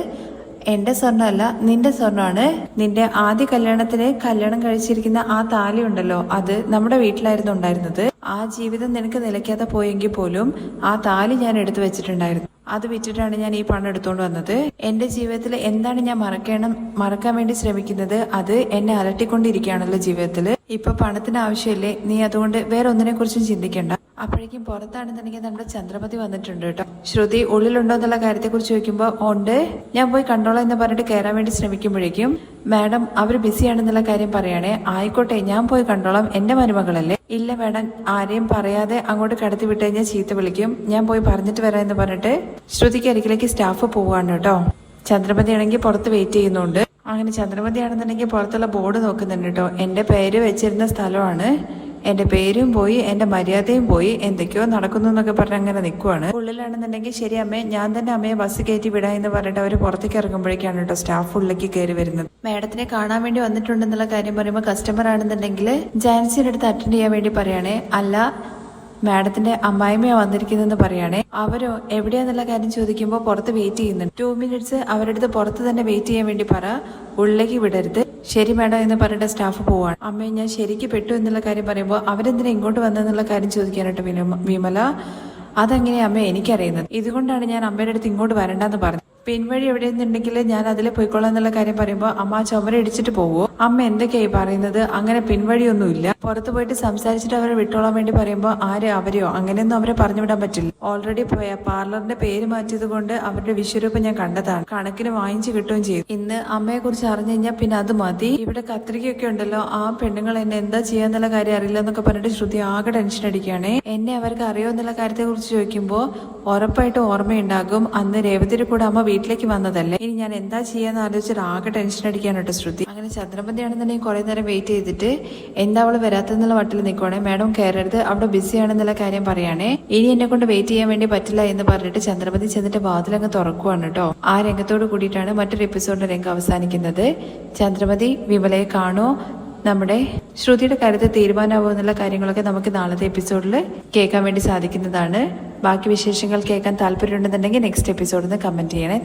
എന്റെ സ്വർണമല്ല നിന്റെ സ്വർണമാണ്. നിന്റെ ആദ്യ കല്യാണത്തിന് കല്യാണം കഴിച്ചിരിക്കുന്ന ആ താലി ഉണ്ടല്ലോ അത് നമ്മുടെ വീട്ടിലായിരുന്നു ഉണ്ടായിരുന്നത്. ആ ജീവിതം നിനക്ക് നിലയ്ക്കാതെ പോയെങ്കിൽ പോലും ആ താലി ഞാൻ എടുത്തു വെച്ചിട്ടുണ്ടായിരുന്നു. അത് വിറ്റിട്ടാണ് ഞാൻ ഈ പണം എടുത്തുകൊണ്ട് വന്നത്. എന്റെ ജീവിതത്തിൽ എന്താണ് ഞാൻ മറക്കണം മറക്കാൻ വേണ്ടി ശ്രമിക്കുന്നത്? അത് എന്നെ അലട്ടിക്കൊണ്ടിരിക്കുകയാണല്ലോ ജീവിതത്തിൽ ഇപ്പൊ പണത്തിന് ആവശ്യമില്ലേ? നീ അതുകൊണ്ട് വേറെ ഒന്നിനെ കുറിച്ചും ചിന്തിക്കണ്ട. അപ്പോഴേക്കും പുറത്താണെന്നുണ്ടെങ്കിൽ നമ്മുടെ ചന്ദ്രമതി വന്നിട്ടുണ്ട് കേട്ടോ. ശ്രുതി ഉള്ളിലുണ്ടോ എന്നുള്ള കാര്യത്തെക്കുറിച്ച് ചോദിക്കുമ്പോൾ ഉണ്ട്. ഞാൻ പോയി കണ്ടോളാം എന്ന് പറഞ്ഞിട്ട് കയറാൻ വേണ്ടി ശ്രമിക്കുമ്പോഴേക്കും മാഡം അവർ ബിസിയാണെന്നുള്ള കാര്യം പറയണേ ആയിക്കോട്ടെ ഞാൻ പോയി കണ്ടോളാം. എന്റെ മരുമകളല്ലേ? ഇല്ല മാഡം. ആരെയും പറയാതെ അങ്ങോട്ട് കടത്തി വിട്ട് കഴിഞ്ഞാൽ ചീത്ത വിളിക്കും. ഞാൻ പോയി പറഞ്ഞിട്ട് വരാം എന്ന് പറഞ്ഞിട്ട് ശ്രുതിക്ക് അരികിലേക്ക് സ്റ്റാഫ് പോവാണ് കേട്ടോ. ചന്ദ്രമതി ആണെങ്കിൽ പുറത്ത് വെയിറ്റ് ചെയ്യുന്നുണ്ട്. അങ്ങനെ ചന്ദ്രമതിയാണെന്നുണ്ടെങ്കിൽ പുറത്തുള്ള ബോർഡ് നോക്കുന്നുണ്ട് കേട്ടോ. എന്റെ പേര് വെച്ചിരുന്ന സ്ഥലമാണ്. എന്റെ പേരും പോയി എന്റെ മര്യാദയും പോയി എന്തൊക്കെയോ നടക്കുന്നു എന്നൊക്കെ പറഞ്ഞ് അങ്ങനെ നിൽക്കുവാണ് ഉള്ളിലാണെന്നുണ്ടെങ്കിൽ ശരി അമ്മേ ഞാൻ തന്നെ അമ്മയെ ബസ് കയറ്റി വിടാം എന്ന് പറഞ്ഞിട്ട് അവർ പുറത്തേക്ക് ഇറങ്ങുമ്പോഴേക്കാണ് കേട്ടോ സ്റ്റാഫ് ഉള്ളിലേക്ക് കയറി വരുന്നത്. മാഡത്തിനെ കാണാൻ വേണ്ടി വന്നിട്ടുണ്ടെന്നുള്ള കാര്യം പറയുമ്പോൾ കസ്റ്റമർ ആണെന്നുണ്ടെങ്കിൽ ജാൻസിയുടെ അടുത്ത് അറ്റൻഡ് ചെയ്യാൻ വേണ്ടി പറയണേ. അല്ല മാഡത്തിന്റെ അമ്മായിമ്മയാ വന്നിരിക്കുന്നതെന്ന് പറയുകയാണെ. അവരോ എവിടെയാന്നുള്ള കാര്യം ചോദിക്കുമ്പോൾ പുറത്ത് വെയിറ്റ് ചെയ്യുന്നുണ്ട്. ടു മിനിറ്റ്സ് അവരുടെ അടുത്ത് പുറത്ത് തന്നെ വെയിറ്റ് ചെയ്യാൻ വേണ്ടി പറ. ഉള്ളിലേക്ക് വിടരുത്. ശരി മാഡം എന്ന് പറഞ്ഞിട്ട് സ്റ്റാഫ് പോവാണ്. അമ്മയെ ഞാൻ ശരിക്ക് പെട്ടു എന്നുള്ള കാര്യം പറയുമ്പോൾ അവരെന്തിനാ ഇങ്ങോട്ട് വന്നെന്നുള്ള കാര്യം ചോദിക്കാനായിട്ട് വിമല. അതെങ്ങനെയാ അമ്മ എനിക്കറിയുന്നത്? ഇതുകൊണ്ടാണ് ഞാൻ അമ്മയുടെ അടുത്ത് ഇങ്ങോട്ട് വരണ്ടെന്ന് പറഞ്ഞത്. പിൻവഴി എവിടെയെന്നുണ്ടെങ്കിൽ ഞാൻ അതിൽ പോയിക്കോളാം എന്നുള്ള കാര്യം പറയുമ്പോൾ അമ്മ ചുമര ഇടിച്ചിട്ട് പോവോ. അമ്മ എന്തൊക്കെയായി പറയുന്നത്? അങ്ങനെ പിൻവഴിയൊന്നുമില്ല. പുറത്തു പോയിട്ട് സംസാരിച്ചിട്ട് അവരെ വിട്ടോളാൻ വേണ്ടി പറയുമ്പോൾ ആര് അവരെയോ? അങ്ങനെയൊന്നും അവരെ പറഞ്ഞു വിടാൻ പറ്റില്ല. ഓൾറെഡി പോയ പാർലറിന്റെ പേര് മാറ്റിയത് കൊണ്ട് അവരുടെ വിശ്വരൂപം ഞാൻ കണ്ടതാണ്. കണക്കിന് വാങ്ങിച്ചു കിട്ടുകയും ചെയ്തു. ഇന്ന് അമ്മയെ കുറിച്ച് അറിഞ്ഞു കഴിഞ്ഞാൽ പിന്നെ അത് മതി. ഇവിടെ കത്രികയൊക്കെ ഉണ്ടല്ലോ. ആ പെണ്ണുങ്ങൾ എന്നെ എന്താ ചെയ്യാന്നുള്ള കാര്യം അറിയില്ല എന്നൊക്കെ പറഞ്ഞിട്ട് ശ്രുതി ആകെ ടെൻഷൻ അടിക്കുകയാണ്. എന്നെ അവർക്ക് അറിയോ എന്നുള്ള കാര്യത്തെ കുറിച്ച് ചോദിക്കുമ്പോൾ ഉറപ്പായിട്ട് ഓർമ്മയുണ്ടാകും. അന്ന് രേവതിയുടെ കൂടെ അമ്മ വീട്ടിലേക്ക് വന്നതല്ലേ? ഇനി ഞാൻ എന്താ ചെയ്യാന്ന് ആലോചിച്ചിട്ട് ആകെ ടെൻഷൻ അടിക്കാനോട്ട് ശ്രുതി. അങ്ങനെ ചന്ദ്രമതി ആണെന്നുണ്ടെങ്കിൽ കുറെ നേരം വെയിറ്റ് ചെയ്തിട്ട് എന്താ അവൾ വരാത്തെന്നുള്ള വട്ടിൽ നിൽക്കുവാണേ മാഡം കയറരുത് അവിടെ ബിസി ആണെന്നുള്ള കാര്യം പറയാണേ. ഇനി എന്നെ കൊണ്ട് വെയിറ്റ് ചെയ്യാൻ വേണ്ടി പറ്റില്ല എന്ന് പറഞ്ഞിട്ട് ചന്ദ്രമതി ചെന്നിട്ട് വാതിലങ്ങ് തുറക്കുവാണ് കേട്ടോ ആ രംഗത്തോട് കൂടിയിട്ടാണ് മറ്റൊരു എപ്പിസോഡിന്റെ രംഗം അവസാനിക്കുന്നത്. ചന്ദ്രമതി വിമലയെ കാണോ. നമ്മുടെ ശ്രുതിയുടെ കാര്യത്തിൽ തീരുമാനമാവോ എന്നുള്ള കാര്യങ്ങളൊക്കെ നമുക്ക് നാളത്തെ എപ്പിസോഡിൽ കേൾക്കാൻ വേണ്ടി സാധിക്കുന്നതാണ്. ബാക്കി വിശേഷങ്ങൾ കേൾക്കാൻ താല്പര്യമുണ്ടെന്നുണ്ടെങ്കിൽ നെക്സ്റ്റ് എപ്പിസോഡിൽ നിന്ന് കമന്റ് ചെയ്യണേ.